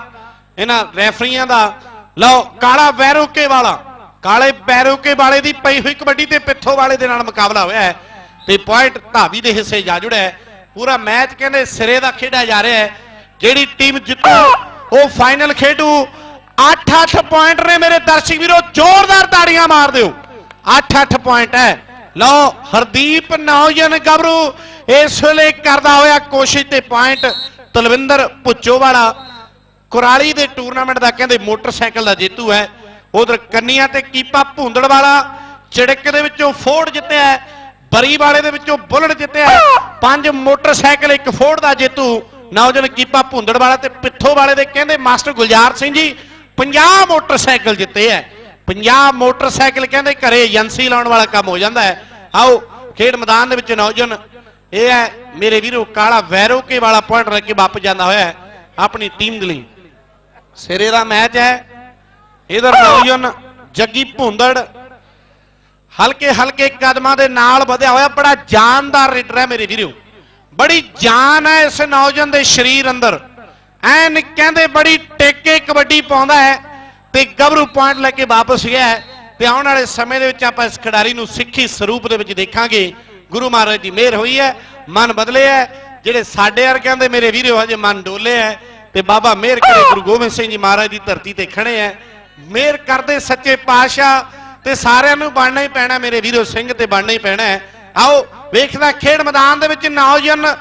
[SPEAKER 3] ਇਹਨਾਂ ਰੈਫਰੀਆਂ ਦਾ। ਲਓ, ਕਾਲਾ ਵੈਰੋਕੇ ਵਾਲਾ। ਕਾਲੇ ਵੈਰੋਕੇ ਵਾਲੇ ਦੀ ਪਈ ਹੋਈ ਕਬੱਡੀ ਤੇ ਪਿੱਥੋਂ ਵਾਲੇ ਦੇ ਨਾਲ ਮੁਕਾਬਲਾ ਹੋਇਆ ਹੈ। ਤੇ ਪੁਆਇੰਟ ਧਾਵੀ ਦੇ ਹਿੱਸੇ ਜਾ ਜੁੜਿਆ ਪੂਰਾ ਮੈਚ ਕਹਿੰਦੇ ਸਿਰੇ ਦਾ ਖੇਡਿਆ ਜਾ ਰਿਹਾ ਹੈ। ਜਿਹੜੀ ਟੀਮ ਜਿੱਤੂ, ਉਹ ਫਾਈਨਲ ਖੇਡੂ। 8-8 ਪੁਆਇੰਟ ਨੇ ਮੇਰੇ ਦਰਸ਼ਕ ਵੀਰੋ, ਜ਼ੋਰਦਾਰ ਤਾੜੀਆਂ ਮਾਰ ਦਿਓ। 8-8 ਪੁਆਇੰਟ ਹੈ। ਲਓ, ਹਰਦੀਪ ਨੌਜਨ ਗਬਰੂ ਇਸ ਵੇਲੇ ਕਰਦਾ ਹੋਇਆ ਕੋਸ਼ਿਸ਼ ਤੇ ਪੁਆਇੰਟ ਤਲਵਿੰਦਰ ਭੁੱਚੋ ਵਾਲਾ। ਕੁਰਾਲੀ ਦੇ ਟੂਰਨਾਮੈਂਟ ਦਾ ਕਹਿੰਦੇ ਮੋਟਰਸਾਈਕਲ ਦਾ ਜੇਤੂ ਹੈ। ਉਧਰ ਕੰਨੀਆਂ ਤੇ ਕੀਪਾ ਭੁੰਦੜ ਵਾਲਾ ਚਿੜਕ ਦੇ ਵਿੱਚੋਂ ਫੋੜ ਜਿੱਤਿਆ ਬਰੀ ਵਾਲੇ ਦੇ ਵਿੱਚੋਂ ਬੁਲਟ ਜਿੱਤਿਆ ਪੰਜ ਮੋਟਰਸਾਈਕਲ, ਇੱਕ ਫੋੜ ਦਾ ਜੇਤੂ, ਨੌਜਵਾਨ ਕੀਪਾ ਭੁੰਦੜ ਵਾਲਾ ਤੇ ਪਿੱਥੋਂ ਵਾਲੇ ਦੇ ਕਹਿੰਦੇ ਮਾਸਟਰ ਗੁਲਜ਼ਾਰ ਸਿੰਘ ਜੀ 50 ਮੋਟਰਸਾਈਕਲ ਜਿੱਤੇ ਹੈ। 50 ਮੋਟਰਸਾਈਕਲ ਕਹਿੰਦੇ ਘਰੇ ਏਜੰਸੀ ਲਾਉਣ ਵਾਲਾ ਕੰਮ ਹੋ ਜਾਂਦਾ ਹੈ। ਆਓ, ਖੇਡ ਮੈਦਾਨ ਦੇ ਵਿੱਚ ਨੌਜਵਾਨ, ਇਹ ਹੈ ਮੇਰੇ ਵੀਰੋ ਕਾਲਾ ਵੈਰੋਕੇ ਵਾਲਾ ਪੁਆਇੰਟ ਰੱਖ ਕੇ ਵਾਪਸ ਜਾਂਦਾ ਹੋਇਆ ਆਪਣੀ ਟੀਮ ਦੇ ਲਈ। ਸਿਰੇ ਦਾ ਮੈਚ ਹੈ। ਇਧਰ ਨੌਜਵਾਨ ਜੱਗੀ ਭੁੰਦੜ, ਹਲਕੇ ਹਲਕੇ ਕਦਮਾਂ ਦੇ ਨਾਲ ਵਧਿਆ ਹੋਇਆ, ਬੜਾ ਜਾਨਦਾਰ ਰੀਡਰ ਹੈ ਮੇਰੇ ਵੀਰੋ। ਬੜੀ ਜਾਨ ਹੈ ਇਸ ਨੌਜਵਾਨ ਦੇ ਸਰੀਰ ਅੰਦਰ। ਐਨ ਕਹਿੰਦੇ ਬੜੀ ਟੇਕੇ ਕਬੱਡੀ ਪਾਉਂਦਾ ਹੈ ਤੇ ਗੱਭਰੂ ਪੁਆਇੰਟ ਲੈ ਕੇ ਵਾਪਸ ਗਿਆ ਹੈ। ਤੇ ਆਉਣ ਵਾਲੇ ਸਮੇਂ ਦੇ ਵਿੱਚ ਆਪਾਂ ਇਸ ਖਿਡਾਰੀ ਨੂੰ ਸਿੱਖੀ ਸਰੂਪ ਦੇ ਵਿੱਚ ਦੇਖਾਂਗੇ। ਗੁਰੂ ਮਹਾਰਾਜ ਦੀ ਮਿਹਰ ਹੋਈ ਹੈ, ਮਨ ਬਦਲੇ ਹੈ। ਜਿਹੜੇ ਸਾਡੇ ਵਰਗਿਆਂ ਦੇ ਮੇਰੇ ਵੀਰੋ ਹਜੇ ਮਨ ਡੋਲੇ ਹੈ ਤੇ ਬਾਬਾ ਮਿਹਰ ਕਰੇ, ਗੁਰੂ ਗੋਬਿੰਦ ਸਿੰਘ ਜੀ ਮਹਾਰਾਜ ਦੀ ਧਰਤੀ ਤੇ ਖੜੇ ਹੈ। ਮਿਹਰ ਕਰਦੇ ਸੱਚੇ ਪਾਤਸ਼ਾਹ ਤੇ ਸਾਰਿਆਂ ਨੂੰ ਬਣਨਾ ਹੀ ਪੈਣਾ, ਮੇਰੇ ਵੀਰੋ, ਸਿੰਘ ਤੇ ਬਣਨਾ ਹੀ ਪੈਣਾ ਆਓ, ਵੇਖਦਾ ਖੇਡ ਮੈਦਾਨ ਦੇ ਵਿੱਚ ਨੌਜਵਾਨ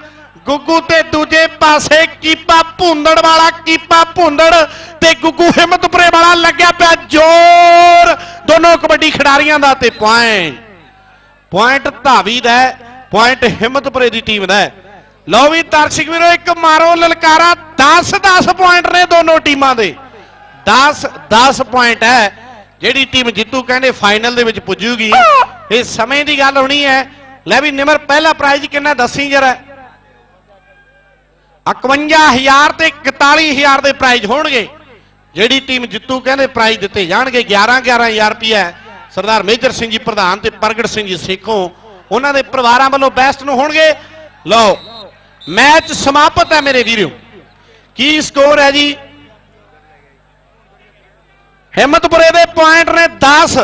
[SPEAKER 3] ਗੁੱਗੂ ਤੇ ਦੂਜੇ ਪਾਸੇ ਕੀਪਾ ਭੁੰਦੜ ਵਾਲਾ, ਕੀਪਾ ਭੁੰਦੜ ਤੇ ਗੁੱਗੂ ਹਿੰਮਤਪੁਰੇ ਵਾਲਾ ਲੱਗਿਆ ਪਿਆ ਜ਼ੋਰ। ਦੋਨੋਂ ਕਬੱਡੀ ਖਿਡਾਰੀਆਂ ਦਾ ਤੇ ਪੁਆਇੰਟ ਪੁਆਇੰਟ ਧਾਵੀ ਦਾ ਪੁਆਇੰਟ ਹਿੰਮਤਪੁਰੇ ਦੀ ਟੀਮ ਦਾ ਲਓ ਵੀ ਦਰਸ਼ਕ ਵੀਰੋ, ਇੱਕ ਮਾਰੋ ਲਲਕਾਰਾ 10 10 ਪੁਆਇੰਟ ਨੇ ਦੋਨੋਂ ਟੀਮਾਂ ਦੇ। 10 10 ਪੁਆਇੰਟ ਹੈ। ਜਿਹੜੀ ਟੀਮ ਜਿੱਤੂ ਕਹਿੰਦੇ ਫਾਈਨਲ ਦੇ ਵਿੱਚ ਪੁੱਜੂਗੀ। ਇਹ ਸਮੇਂ ਦੀ ਗੱਲ ਹੋਣੀ ਹੈ। ਲੈ ਵੀ ਨਿਮਰ ਪਹਿਲਾ ਪ੍ਰਾਈਜ਼ ਕਿੰਨਾ ਦੱਸੀ ਜਰਾ। 51000 ਤੇ 41000 ਦੇ ਪ੍ਰਾਈਜ਼ ਹੋਣਗੇ। ਜਿਹੜੀ ਟੀਮ ਜਿੱਤੂ ਕਹਿੰਦੇ ਪ੍ਰਾਈਜ਼ ਦਿੱਤੇ ਜਾਣਗੇ। 11 11000 ਰੁਪਏ ਸਰਦਾਰ ਮੇਜਰ ਸਿੰਘ ਜੀ ਪ੍ਰਧਾਨ ਤੇ ਪ੍ਰਗਟ ਸਿੰਘ ਜੀ ਸੇਖੋਂ ਉਹਨਾਂ ਦੇ ਪਰਿਵਾਰਾਂ ਵੱਲੋਂ ਬੈਸਟ ਨੂੰ ਹੋਣਗੇ। ਲਓ ਮੈਚ ਸਮਾਪਤ ਹੈ ਮੇਰੇ ਵੀਰੋ। ਕੀ ਸਕੋਰ ਹੈ ਜੀ? ਹਿੰਮਤਪੁਰੇ ਦੇ ਪੁਆਇੰਟ ਨੇ 10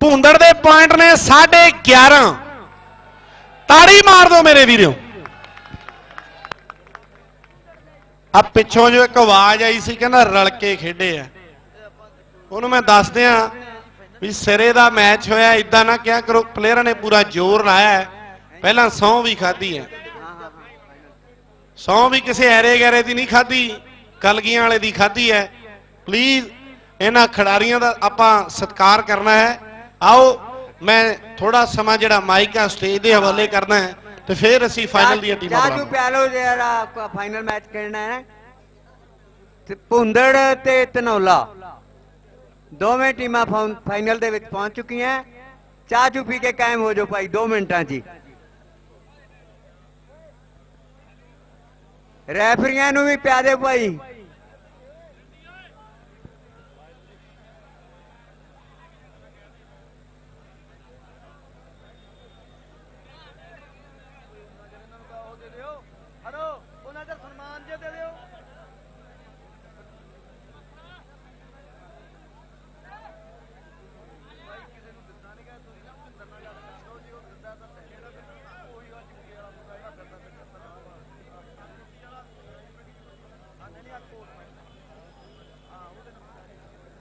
[SPEAKER 3] ਭੁੰਦੜ ਦੇ ਪੁਆਇੰਟ ਨੇ 11.5 ਤਾੜੀ ਮਾਰ ਦਿਓ ਮੇਰੇ ਵੀਰੋ। ਆ ਪਿੱਛੋਂ ਜੋ ਇੱਕ ਆਵਾਜ਼ ਆਈ ਸੀ, ਕਹਿੰਦਾ ਰਲ ਕੇ ਖੇਡੇ ਆ। ਉਹਨੂੰ ਮੈਂ ਦੱਸਦਿਆਂ ਵੀ ਸਿਰੇ ਦਾ ਮੈਚ ਹੋਇਆ ਇਦਾਂ ਨਾ ਕਿਹਾ ਕਰੋ ਪਲੇਅਰਾਂ ਨੇ ਪੂਰਾ ਜ਼ੋਰ ਲਾਇਆ ਪਹਿਲਾਂ ਸੌਂ ਵੀ ਖਾਧੀ ਹੈ। ਸੌਂ ਵੀ ਕਿਸੇ ਐਰੇ ਗੈਰੇ ਦੀ ਨਹੀਂ ਖਾਧੀ, ਕਲਗੀਆਂ ਵਾਲੇ ਦੀ ਖਾਧੀ ਹੈ। ਪਲੀਜ਼ ਇਹਨਾਂ ਖਿਡਾਰੀਆਂ ਦਾ ਆਪਾਂ ਸਤਿਕਾਰ ਕਰਨਾ ਹੈ। ਆਓ ਮੈਂ ਥੋੜਾ ਸਮਾਂ ਜਿਹੜਾ ਮਾਈਕ ਆ ਸਟੇਜ ਦੇ ਹਵਾਲੇ ਕਰਨਾ ਹੈ ਤੇ ਫਿਰ ਅਸੀਂ ਫਾਈਨਲ ਦੀਆਂ ਟੀਮਾਂ
[SPEAKER 4] ਚਾਚੂ
[SPEAKER 3] ਬਣਾਵਾਂਗੇ।
[SPEAKER 4] ਪਿਆਲੋ ਜਿਹੜਾ ਫਾਈਨਲ ਮੈਚ ਖੇਡਣਾ ਹੈ ਤੇ ਭੁੰਦੜ ਤੇ ਧਨੌਲਾ ਦੋਵੇਂ ਟੀਮਾਂ ਫਾਈਨਲ ਦੇ ਵਿੱਚ ਪਹੁੰਚ ਚੁੱਕੀਆਂ ਚਾਹ ਚੂ ਪੀ ਕੇ ਕਾਇਮ ਹੋ ਜਾਓ ਭਾਈ 2 ਮਿੰਟਾਂ ਹੀ ਰੈਫਰੀਆਂ ਨੂੰ ਵੀ ਪਿਆਦੇ ਭਾਈ।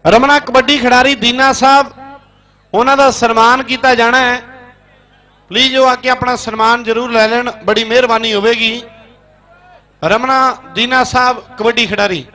[SPEAKER 3] ਰਮਨਾ ਕਬੱਡੀ ਖਿਡਾਰੀ ਦੀਨਾ ਸਾਹਿਬ, ਉਹਨਾਂ ਦਾ ਸਨਮਾਨ ਕੀਤਾ ਜਾਣਾ ਹੈ। ਪਲੀਜ਼ ਉਹ ਆ ਕੇ ਆਪਣਾ ਸਨਮਾਨ ਜ਼ਰੂਰ ਲੈ ਲੈਣ, ਬੜੀ ਮਿਹਰਬਾਨੀ ਹੋਵੇਗੀ। ਰਮਨਾ ਦੀਨਾ ਸਾਹਿਬ ਕਬੱਡੀ ਖਿਡਾਰੀ।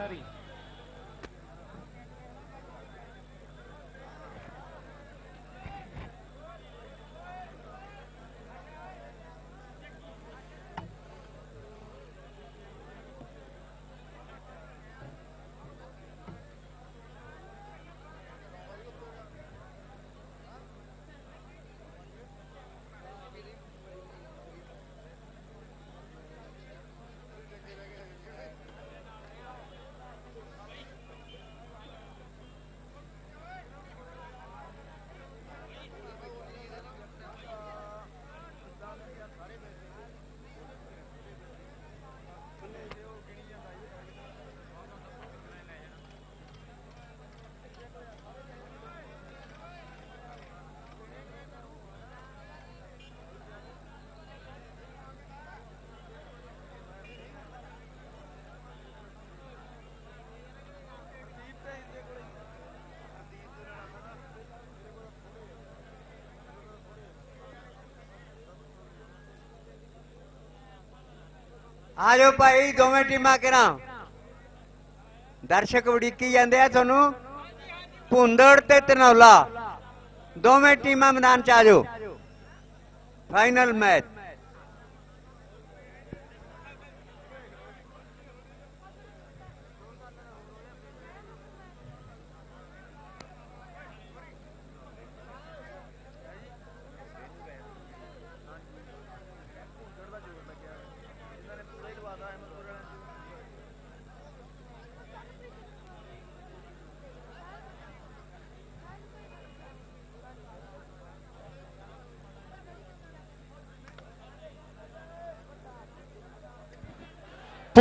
[SPEAKER 4] ਆ ਜਾਓ ਭਾਈ, ਦੋਵੇਂ ਟੀਮਾਂ ਕਿਰਾਂ ਦਰਸ਼ਕ ਉਡੀਕੀ ਜਾਂਦੇ ਆ ਤੁਹਾਨੂੰ। ਭੁੰਦੜ ਤੇ ਧਨੌਲਾ ਦੋਵੇਂ ਟੀਮਾਂ ਮੈਦਾਨ ਚ ਆ ਜਾਓ। ਫਾਈਨਲ ਮੈਚ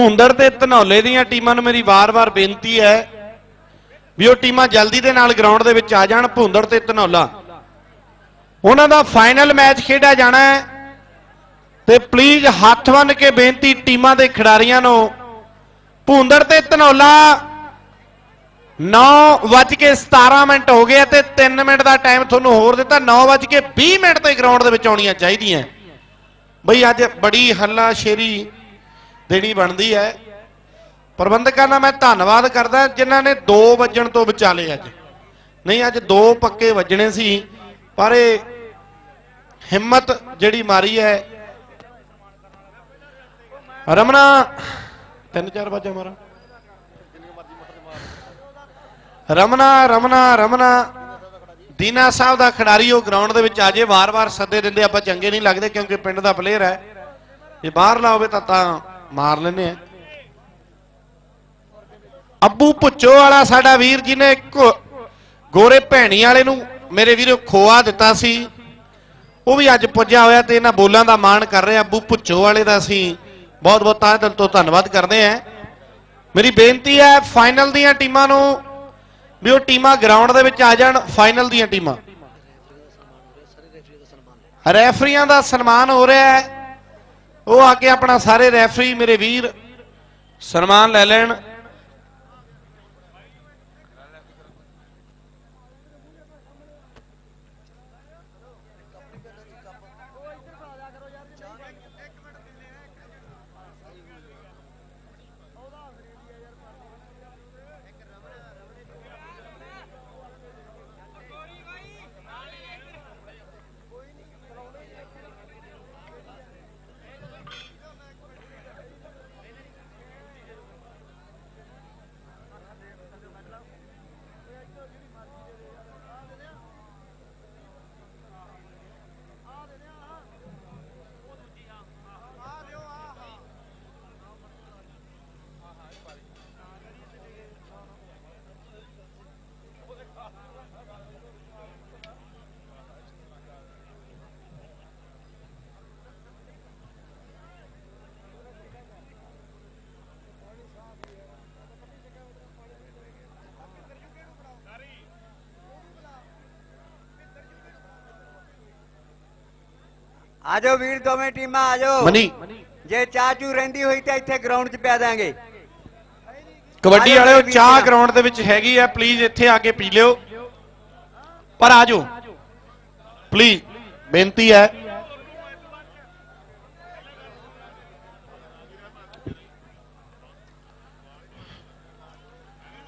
[SPEAKER 3] ਭੁੰਦੜ ਤੇ ਧਨੌਲੇ ਦੀਆਂ ਟੀਮਾਂ ਨੂੰ ਮੇਰੀ ਵਾਰ-ਵਾਰ ਬੇਨਤੀ ਹੈ ਵੀ ਉਹ ਟੀਮਾਂ ਜਲਦੀ ਦੇ ਨਾਲ ਗਰਾਊਂਡ ਦੇ ਵਿੱਚ ਆ ਜਾਣ, ਭੁੰਦੜ ਤੇ ਧਨੌਲਾ। ਉਹਨਾਂ ਦਾ ਫਾਈਨਲ ਮੈਚ ਖੇਡਿਆ ਜਾਣਾ ਹੈ ਤੇ ਪਲੀਜ਼ ਹੱਥ ਬੰਨ ਕੇ ਬੇਨਤੀ ਟੀਮਾਂ ਦੇ ਖਿਡਾਰੀਆਂ ਨੂੰ, ਭੁੰਦੜ ਤੇ ਧਨੌਲਾ 9:17 ਮਿੰਟ ਹੋ ਗਏ ਆ ਤੇ 3 ਮਿੰਟ ਦਾ ਟਾਈਮ ਤੁਹਾਨੂੰ ਹੋਰ ਦਿੱਤਾ 9:20 ਮਿੰਟ ਤੇ ਗਰਾਊਂਡ ਦੇ ਵਿੱਚ ਆਉਣੀਆਂ ਚਾਹੀਦੀਆਂ। ਬਈ ਅੱਜ ਬੜੀ ਹੱਲਾ ਸ਼ੇਰੀ ਦੇਣੀ ਬਣਦੀ ਹੈ। ਪ੍ਰਬੰਧਕਾਂ ਦਾ ਮੈਂ ਧੰਨਵਾਦ ਕਰਦਾ ਜਿਨ੍ਹਾਂ ਨੇ 2 ਵੱਜਣ ਤੋਂ ਵਿਚਾਲੇ ਅੱਜ। ਨਹੀਂ, ਅੱਜ 2 ਪੱਕੇ ਵੱਜਣੇ ਸੀ, ਪਰ ਇਹ ਹਿੰਮਤ ਜਿਹੜੀ ਮਾਰੀ ਹੈ। ਰਮਨਾ, ਤਿੰਨ ਚਾਰ ਵਜੇ ਮਾਰਾ। ਰਮਨਾ ਰਮਨਾ ਰਮਨਾ। ਦੀਨਾ ਸਾਹਿਬ ਦਾ ਖਿਡਾਰੀ, ਉਹ ਗਰਾਊਂਡ ਦੇ ਵਿੱਚ ਆ ਜੇ, ਵਾਰ-ਵਾਰ ਸੱਦੇ ਦਿੰਦੇ, ਆਪਾਂ ਚੰਗੇ ਨਹੀਂ ਲੱਗਦੇ, ਕਿਉਂਕਿ ਪਿੰਡ ਦਾ ਪਲੇਅਰ ਹੈ। ਜੇ ਬਾਹਰ ਬਾਹਰਲਾ ਹੋਵੇ ਤਾਂ ਤਾਂ ਮਾਰ ਲੈਨੇ ਆ। ਅੱਬੂ ਭੁੱਚੋ ਵਾਲਾ ਸਾਡਾ ਵੀਰ ਜਿਹਨੇ ਘੋ- ਗੋਰੇ ਭੈਣੀ ਵਾਲੇ ਨੂੰ ਮੇਰੇ ਵੀਰੋ ਖੋਆ ਦਿੱਤਾ ਸੀ, ਉਹ ਵੀ ਅੱਜ ਪੁੱਜਿਆ ਹੋਇਆ ਤੇ ਇਹਨਾਂ ਬੋਲਾਂ ਦਾ ਮਾਣ ਕਰ ਰਿਹਾ। ਅੱਬੂ ਭੁੱਚੋ ਵਾਲੇ ਦਾ ਅਸੀਂ ਬਹੁਤ ਬਹੁਤ ਤਹਿ ਦਿਲ ਤੋਂ ਧੰਨਵਾਦ ਕਰਦੇ ਹਾਂ। ਮੇਰੀ ਬੇਨਤੀ ਹੈ, ਫਾਈਨਲ ਦੀਆਂ ਟੀਮਾਂ ਨੂੰ ਵੀ ਉਹ ਟੀਮਾਂ ਗਰਾਊਂਡ ਦੇ ਵਿੱਚ ਆ ਜਾਣ, ਫਾਈਨਲ ਦੀਆਂ ਟੀਮਾਂ। ਰੈਫਰੀਆਂ ਦਾ ਸਨਮਾਨ ਹੋ ਰਿਹਾ ਹੈ। ਉਹ ਆ ਕੇ ਆਪਣਾ ਸਾਰੇ ਰੈਫਰੀ ਮੇਰੇ ਵੀਰ ਸਨਮਾਨ ਲੈ ਲੈਣ।
[SPEAKER 4] ਆਜੋ ਵੀਰ ਦੋਵੇਂ ਟੀਮਾਂ ਆਜੋ।
[SPEAKER 3] ਮਨੀ।
[SPEAKER 4] ਜੇ ਚਾਚੂ ਰਹਿੰਦੀ ਹੋਈ ਤਾਂ ਇੱਥੇ ਗਰਾਊਂਡ 'ਚ ਪਿਆ ਦਾਂਗੇ।
[SPEAKER 3] ਕਬੱਡੀ ਵਾਲਿਓ ਚਾਹ। ਗਰਾਊਂਡ ਦੇ ਵਿੱਚ ਹੈਗੀ ਆ ਪਲੀਜ਼ ਇੱਥੇ ਆ ਕੇ ਪੀ ਲਿਓ। ਪਰ ਆਜੋ। ਪਲੀਜ਼ ਬੇਨਤੀ ਹੈ।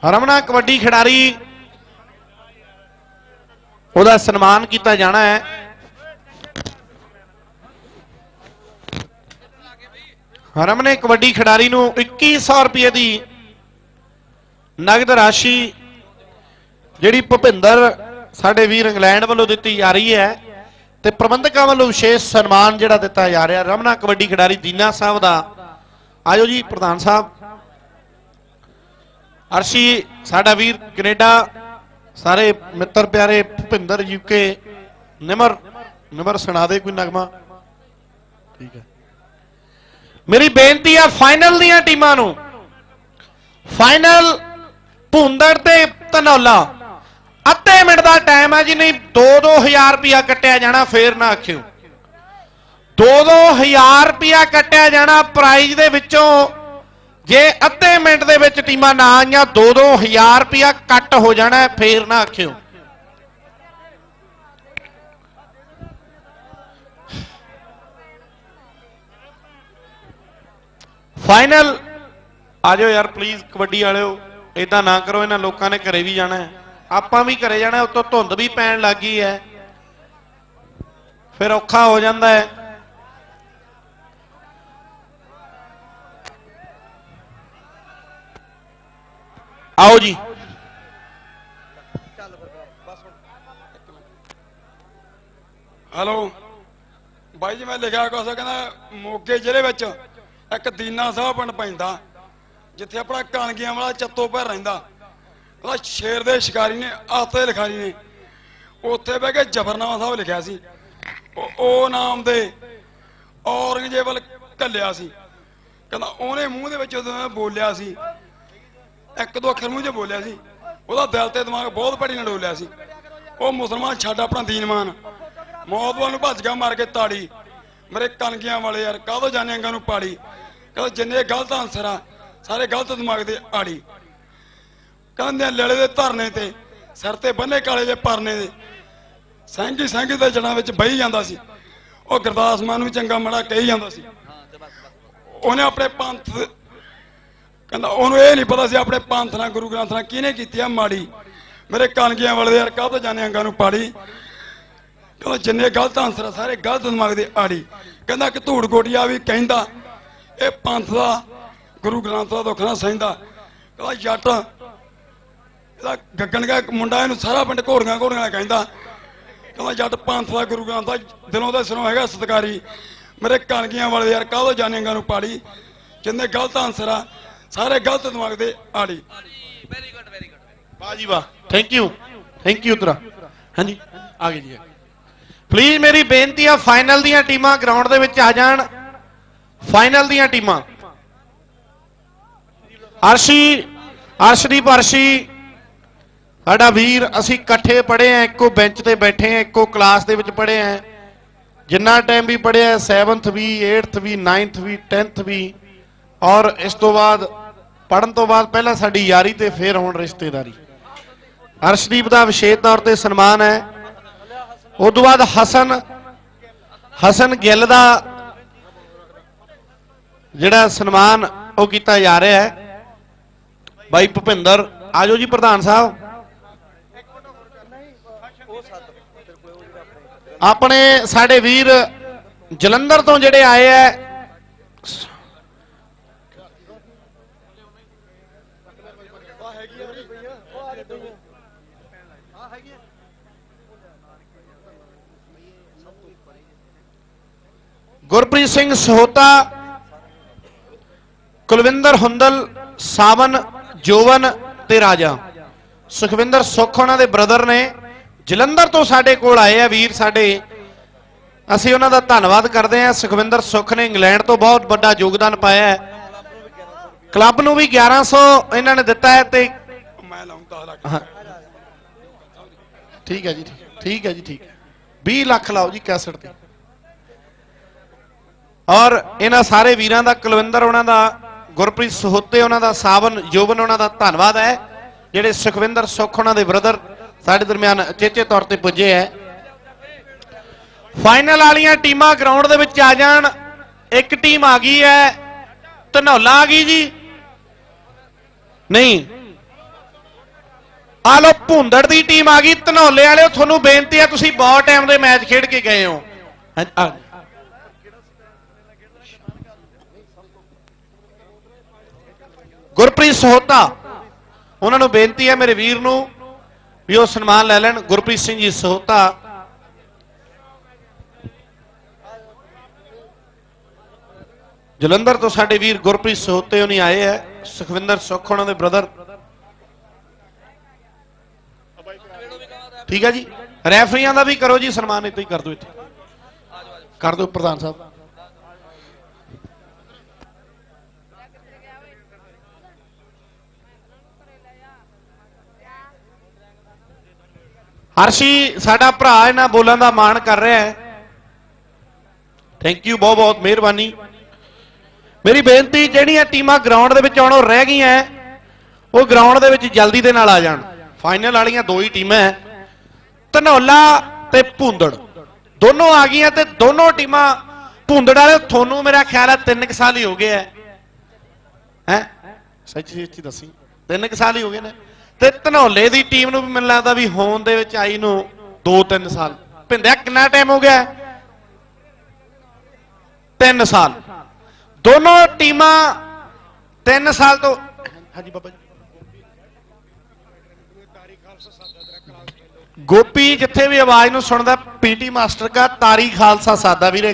[SPEAKER 3] ਹਰਮਨਾ ਕਬੱਡੀ ਖਿਡਾਰੀ ਉਹਦਾ ਸਨਮਾਨ ਕੀਤਾ ਜਾਣਾ ਹੈ। ਹਰਮ ਨੇ ਕਬੱਡੀ ਖਿਡਾਰੀ ਨੂੰ 2100 ਰੁਪਏ ਦੀ ਨਗਦ ਰਾਸ਼ੀ ਜਿਹੜੀ ਭੁਪਿੰਦਰ ਸਾਡੇ ਵੀਰ ਇੰਗਲੈਂਡ ਵੱਲੋਂ ਦਿੱਤੀ ਜਾ ਰਹੀ ਹੈ ਤੇ ਪ੍ਰਬੰਧਕਾਂ ਵੱਲੋਂ ਵਿਸ਼ੇਸ਼ ਸਨਮਾਨ ਜਿਹੜਾ ਦਿੱਤਾ ਜਾ ਰਿਹਾ। ਰਮਨਾ ਕਬੱਡੀ ਖਿਡਾਰੀ ਦੀਨਾ ਸਾਹਿਬ ਦਾ। ਆਜੋ ਜੀ, ਪ੍ਰਧਾਨ ਸਾਹਿਬ। ਅਰਸ਼ੀ, ਸਾਡਾ ਵੀਰ ਕੈਨੇਡਾ, ਸਾਰੇ ਮਿੱਤਰ ਪਿਆਰੇ ਭੁਪਿੰਦਰ ਯੂਕੇ ਨਿਮਰ ਨਿਮਰ ਸੁਣਾ ਦੇ ਕੋਈ ਨਗਮਾ। ਠੀਕ ਹੈ। ਮੇਰੀ ਬੇਨਤੀ ਆ ਫਾਈਨਲ ਦੀਆਂ ਟੀਮਾਂ ਨੂੰ। ਫਾਈਨਲ ਭੁੰਦੜ ਤੇ ਧਨੌਲਾ। ਅੱਧੇ ਮਿੰਟ ਦਾ ਟਾਈਮ ਹੈ ਜੀ ਨਹੀਂ 2-2000 ਰੁਪਿਆ ਕੱਟਿਆ ਜਾਣਾ, ਫੇਰ ਨਾ ਆਖਿਓ। 2-2000 ਰੁਪਿਆ ਕੱਟਿਆ ਜਾਣਾ ਪ੍ਰਾਈਜ਼ ਦੇ ਵਿੱਚੋਂ। ਜੇ ਅੱਧੇ ਮਿੰਟ ਦੇ ਵਿੱਚ ਟੀਮਾਂ ਨਾ ਆਈਆਂ 2-2000 ਰੁਪਿਆ ਕੱਟ ਹੋ ਜਾਣਾ, ਫੇਰ ਨਾ ਆਖਿਓ। ਫਾਈਨਲ ਆ ਜਾਓ ਯਾਰ ਪਲੀਜ਼ ਕਬੱਡੀ ਵਾਲਿਓ ਇਦਾਂ ਨਾ ਕਰੋ, ਇਹਨਾਂ ਲੋਕਾਂ ਨੇ ਘਰੇ ਵੀ ਜਾਣਾ ਹੈ। ਆਪਾਂ ਵੀ ਘਰੇ ਜਾਣਾ ਉੱਤੋਂ ਧੁੰਦ ਵੀ ਪੈਣ ਲੱਗੀ ਹੈ। ਫਿਰ ਔਖਾ ਹੋ ਜਾਂਦਾ ਹੈ। ਆਓ ਜੀ।
[SPEAKER 5] ਹੈਲੋ ਬਾਈ ਜੀ, ਮੈਂ ਲਿਖਿਆ ਕੁਛ, ਕਹਿੰਦਾ ਮੋਗੇ ਜ਼ਿਲ੍ਹੇ ਵਿੱਚ ਇੱਕ ਦੀਨਾ ਸਾਹਿਬ ਪਿੰਡ ਪੈਂਦਾ, ਜਿੱਥੇ ਆਪਣਾ ਕਣਗੀਆਂ ਵਾਲਾ ਚੱਤੋ ਭਰ ਰਹਿੰਦਾ। ਉਹਦਾ ਸ਼ੇਰ ਦੇ ਸ਼ਿਕਾਰੀ ਨੇ, ਆਤੇ ਲਿਖਾਰੀ ਨੇ। ਉੱਥੇ ਬਹਿ ਕੇ ਜਫਰਨਾਮਾ ਸਾਹਿਬ ਲਿਖਿਆ ਸੀ। ਉਹ- ਨਾਮ ਦੇ ਔਰੰਗਜ਼ੇਬ ਵੱਲ ਘੱਲਿਆ ਸੀ। ਕਹਿੰਦਾ ਉਹਨੇ ਮੂੰਹ ਦੇ ਵਿੱਚ ਜਦੋਂ ਬੋਲਿਆ ਸੀ, ਇੱਕ ਦੋ ਅੱਖਰ ਮੂੰਹ 'ਚ ਬੋਲਿਆ ਸੀ, ਉਹਦਾ ਦਿਲ ਤੇ ਦਿਮਾਗ ਬਹੁਤ ਭੜੀ ਨਾਲ ਡੋਲਿਆ ਸੀ। ਉਹ ਮੁਸਲਮਾਨ ਛੱਡ ਆਪਣਾ ਦੀਨ ਮਾਨ ਮੌਤ ਵੱਲ ਨੂੰ ਭੱਜ ਗਿਆ, ਮਾਰ ਕੇ ਤਾੜੀ। ਮੇਰੇ ਕਨਗੀਆਂ ਵਾਲੇ ਯਾਰ, ਕਾਹਦੋਂ ਜਾਣੇ ਅੰਗਾਂ ਨੂੰ ਪਾੜੀ? ਕਹਿੰਦਾ ਜਿੰਨੇ ਗਲਤ ਆਨਸਰ ਆ, ਸਾਰੇ ਗਲਤ ਦਿਮਾਗ ਦੇ ਆੜੀ। ਕਹਿੰਦੇ ਲੜੇ ਦੇ ਧਰਨੇ ਤੇ, ਸਿਰ ਤੇ ਬੰਨੇ ਕਾਲੇ ਜੇ ਪਰਨੇ ਦੇ, ਸੈਂਗੀ ਸੈਂਗੀ ਦੇ ਜੜਾਂ ਵਿੱਚ ਬਹੀ ਜਾਂਦਾ ਸੀ। ਉਹ ਗੁਰਦਾਸ ਮਾਨ ਵੀ ਚੰਗਾ ਮੜਾ ਕਹੀ ਜਾਂਦਾ ਸੀ। ਉਹਨੇ ਆਪਣੇ ਪੰਥ ਕਹਿੰਦਾ ਉਹਨੂੰ ਇਹ ਨਹੀਂ ਪਤਾ ਸੀ ਆਪਣੇ ਪੰਥ ਨਾਲ, ਗੁਰੂ ਗ੍ਰੰਥ ਨਾਲ ਕਿਹਨੇ ਕੀਤੀ ਆ ਮਾੜੀ। ਮੇਰੇ ਕਨਗੀਆਂ ਵਾਲੇ ਯਾਰ ਕਾਹ ਤੋਂ ਜਾਣੇ ਅੰਗਾਂ ਨੂੰ ਪਾੜੀ? ਕਹਿੰਦਾ ਜਿੰਨੇ ਗਲਤ ਆਨਸਰ ਆ, ਸਾਰੇ ਗਲਤ ਦਿਮਾਗ ਦੇ ਆੜੀ। ਕਹਿੰਦਾ ਕਿ ਧੂੜ ਗੋਟੀਆ ਵੀ ਕਹਿੰਦਾ ਇਹ ਪੰਥ ਦਾ, ਗੁਰੂ ਗ੍ਰੰਥ ਦਾ ਦੁੱਖ ਸਹਿੰਦਾ। ਕਹਿੰਦਾ ਜੱਟ, ਇਹਦਾ ਗੱਗਣ ਦਾ ਮੁੰਡਾ, ਇਹਨੂੰ ਸਾਰਾ ਪਿੰਡ ਘੋੜੀਆਂ ਘੋੜੀਆਂ ਕਹਿੰਦਾ। ਕਹਿੰਦਾ, ਜੱਟ, ਪੰਥ ਦਾ, ਗੁਰੂ ਗ੍ਰੰਥ ਦਾ, ਦਿਲੋਂ ਦਾ ਸਿਰੋਂ ਹੈਗਾ ਸਤਿਕਾਰੀ। ਮੇਰੇ ਕਨਗੀਆਂ ਵਾਲੇ ਯਾਰ, ਕਾਹਦੋਂ ਜਾਣੇ ਨੂੰ ਪਾੜੀ? ਜਿੰਨੇ ਗਲਤ ਆਨਸਰ ਆ, ਸਾਰੇ ਗਲਤ ਦਿਮਾਗ ਦੇ ਆੜੀ।
[SPEAKER 3] ਵਾਹ ਜੀ ਵਾਹ। ਥੈਂਕ ਯੂ ਥੈਂਕ ਯੂ ਤਰਾ ਹਾਂਜੀ, ਆ ਗਏ ਜੀ। ਪਲੀਜ਼ ਮੇਰੀ ਬੇਨਤੀ ਆ ਫਾਈਨਲ ਦੀਆਂ ਟੀਮਾਂ ਗਰਾਊਂਡ ਦੇ ਵਿੱਚ ਆ ਜਾਣ। ਫਾਈਨਲ ਦੀਆਂ ਟੀਮਾਂ। ਅਰਸ਼ੀ, ਅਰਸ਼ਦੀਪ ਅਰਸ਼ੀ, ਸਾਡਾ ਵੀਰ, ਅਸੀਂ ਇਕੱਠੇ ਪੜ੍ਹੇ ਆ, ਇੱਕੋ ਬੈਂਚ ਤੇ ਬੈਠੇ ਆ, ਇੱਕੋ ਕਲਾਸ ਦੇ ਵਿੱਚ ਪੜ੍ਹੇ ਆ। ਜਿੰਨਾ ਟਾਈਮ ਵੀ ਪੜ੍ਹਿਆ 7th ਵੀ 8th ਵੀ 9th ਵੀ 10th ਵੀ। ਔਰ ਇਸ ਤੋਂ ਬਾਅਦ ਪੜਨ ਤੋਂ ਬਾਅਦ ਪਹਿਲਾਂ ਸਾਡੀ ਯਾਰੀ ਤੇ ਫਿਰ ਹੁਣ ਰਿਸ਼ਤੇਦਾਰੀ। ਅਰਸ਼ਦੀਪ ਦਾ ਵਿਸ਼ੇਸ਼ ਤੌਰ ਤੇ ਸਨਮਾਨ ਹੈ। ਉਸ ਤੋਂ ਬਾਅਦ ਹਸਨ ਹਸਨ ਗਿੱਲ ਦਾ ਜਿਹੜਾ ਸਨਮਾਨ ਉਹ ਕੀਤਾ ਜਾ ਰਿਹਾ ਹੈ। ਬਾਈ ਭੁਪਿੰਦਰ, ਆਜੋ ਜੀ ਪ੍ਰਧਾਨ ਸਾਹਿਬ। ਆਪਣੇ ਸਾਡੇ ਵੀਰ ਜਲੰਧਰ ਤੋਂ ਜਿਹੜੇ ਆਏ ਐ ਗੁਰਪ੍ਰੀਤ ਸਿੰਘ ਸਹੋਤਾ ਕੁਲਵਿੰਦਰ ਹੁੰਦਲ ਸਾਵਨ ਜੋਵਨ ਤੇ ਰਾਜਾ। ਸੁਖਵਿੰਦਰ ਸੁੱਖ ਉਹਨਾਂ ਦੇ ਬ੍ਰਦਰ ਨੇ। ਜਲੰਧਰ ਤੋਂ ਸਾਡੇ ਕੋਲ ਆਏ ਆ ਵੀਰ ਸਾਡੇ। ਅਸੀਂ ਉਹਨਾਂ ਦਾ ਧੰਨਵਾਦ ਕਰਦੇ ਹਾਂ। ਸੁਖਵਿੰਦਰ ਸੁੱਖ ਨੇ ਇੰਗਲੈਂਡ ਤੋਂ ਬਹੁਤ ਵੱਡਾ ਯੋਗਦਾਨ ਪਾਇਆ ਹੈ। ਕਲੱਬ ਨੂੰ ਵੀ 1100 ਇਹਨਾਂ ਨੇ ਦਿੱਤਾ ਹੈ ਤੇ
[SPEAKER 5] ਮੈਂ ਲਾਉਂ 10 ਲੱਖ।
[SPEAKER 3] ਠੀਕ ਹੈ ਜੀ ਠੀਕ- ਠੀਕ ਹੈ ਜੀ ਠੀਕ ਹੈ। 20 ਲੱਖ ਲਾਓ ਜੀ ਕੈਸਟ ਤੇ। ਔਰ ਇਹਨਾਂ ਸਾਰੇ ਵੀਰਾਂ ਦਾ ਕੁਲਵਿੰਦਰ ਉਹਨਾਂ ਦਾ ਗੁਰਪ੍ਰੀਤ ਸਹੋਤੇ ਉਹਨਾਂ ਦਾ, ਸਾਵਨ ਯੋਬਨ ਉਹਨਾਂ ਦਾ ਧੰਨਵਾਦ ਹੈ। ਜਿਹੜੇ ਸੁਖਵਿੰਦਰ ਸੁਖ ਉਹਨਾਂ ਦੇ ਬ੍ਰਦਰ ਸਾਡੇ ਦਰਮਿਆਨ ਚੇਚੇ ਤੌਰ ਤੇ ਪੁੱਜੇ ਹੈ। ਫਾਈਨਲ ਵਾਲੀਆਂ ਟੀਮਾਂ ਗਰਾਊਂਡ ਦੇ ਵਿੱਚ ਆ ਜਾਣ। ਇੱਕ ਟੀਮ ਆ ਗਈ ਹੈ। ਧਨੌਲਾ ਆ ਗਈ ਜੀ। ਨਹੀਂ। ਆ ਲੋ ਭੁੰਦੜ ਦੀ ਟੀਮ ਆ ਗਈ। ਧਨੌਲੇ ਵਾਲਿਓ, ਤੁਹਾਨੂੰ ਬੇਨਤੀ ਹੈ, ਤੁਸੀਂ ਬਹੁਤ ਟਾਈਮ ਦੇ ਮੈਚ ਖੇਡ ਕੇ ਗਏ ਹੋ ਹਾਂ- ਆ- ਗੁਰਪ੍ਰੀਤ ਸਹੋਤਾ, ਉਹਨਾਂ ਨੂੰ ਬੇਨਤੀ ਹੈ ਮੇਰੇ ਵੀਰ ਨੂੰ ਵੀ ਉਹ ਸਨਮਾਨ ਲੈ ਲੈਣ। ਗੁਰਪ੍ਰੀਤ ਸਿੰਘ ਜੀ ਸਹੋਤਾ, ਜਲੰਧਰ ਤੋਂ ਸਾਡੇ ਵੀਰ ਗੁਰਪ੍ਰੀਤ ਸਹੋਤੇ ਉਹਨੀ ਆਏ ਹੈ। ਸੁਖਵਿੰਦਰ ਸੁੱਖ ਉਹਨਾਂ ਦੇ ਬ੍ਰਦਰ ਠੀਕ ਹੈ ਜੀ। ਰੈਫਰੀਆਂ ਦਾ ਵੀ ਕਰੋ ਜੀ, ਸਨਮਾਨ ਇੱਥੇ ਹੀ ਕਰ ਦਿਓ ਇੱਥੇ। ਕਰ ਦਿਓ ਪ੍ਰਧਾਨ ਸਾਹਿਬ। ਹਰਸ਼ੀ, ਸਾਡਾ ਭਰਾ ਇਹਨਾਂ ਬੋਲਾਂ ਦਾ ਮਾਣ ਕਰ ਰਿਹਾ ਹੈ। ਥੈਂਕ ਯੂ ਬਹੁਤ ਬਹੁਤ ਮਿਹਰਬਾਨੀ। ਮੇਰੀ ਬੇਨਤੀ, ਜਿਹੜੀਆਂ ਟੀਮਾਂ ਗਰਾਊਂਡ ਦੇ ਵਿੱਚ ਆਉਣੋਂ ਰਹਿ ਗਈਆਂ ਉਹ ਗਰਾਊਂਡ ਦੇ ਵਿੱਚ ਜਲਦੀ ਦੇ ਨਾਲ ਆ ਜਾਣ। ਫਾਈਨਲ ਵਾਲੀਆਂ ਦੋ ਹੀ ਟੀਮਾਂ ਹੈ, ਧਨੌਲਾ ਤੇ ਭੁੰਦੜ। ਦੋਨੋਂ ਆ ਗਈਆਂ ਤੇ ਦੋਨੋਂ ਟੀਮਾਂ ਭੁੰਦੜ ਵਾਲੇ, ਤੁਹਾਨੂੰ ਮੇਰਾ ਖਿਆਲ ਹੈ 3 ਸਾਲ ਹੀ ਹੋ ਗਏ ਹੈ। ਹੈ? ਸੱਚੀ ਸੱਚੀ ਦੱਸੀ 3 ਸਾਲ ਹੀ ਹੋ ਗਏ ਨੇ। ਤੇ ਧਨੌਲੇ ਦੀ ਟੀਮ ਨੂੰ ਵੀ ਮੈਨੂੰ ਲੱਗਦਾ ਵੀ ਹੋਣ ਦੇ ਵਿੱਚ ਆਈ ਨੂੰ 2-3 ਸਾਲ। ਭਿੰਦਿਆ, ਕਿੰਨਾ ਟਾਈਮ ਹੋ ਗਿਆ? 3 ਸਾਲ। ਦੋਨੋਂ ਟੀਮਾਂ 3 ਸਾਲ ਤੋਂ ਹਾਂਜੀ ਬਾਬਾ ਜੀ। ਗੋਪੀ ਜਿੱਥੇ ਵੀ ਆਵਾਜ਼ ਨੂੰ ਸੁਣਦਾ ਪੀਟੀ ਮਾਸਟਰ ਕਾ ਤਾਰੀ ਖਾਲਸਾ ਸਾਦਾ ਵੀਰੇ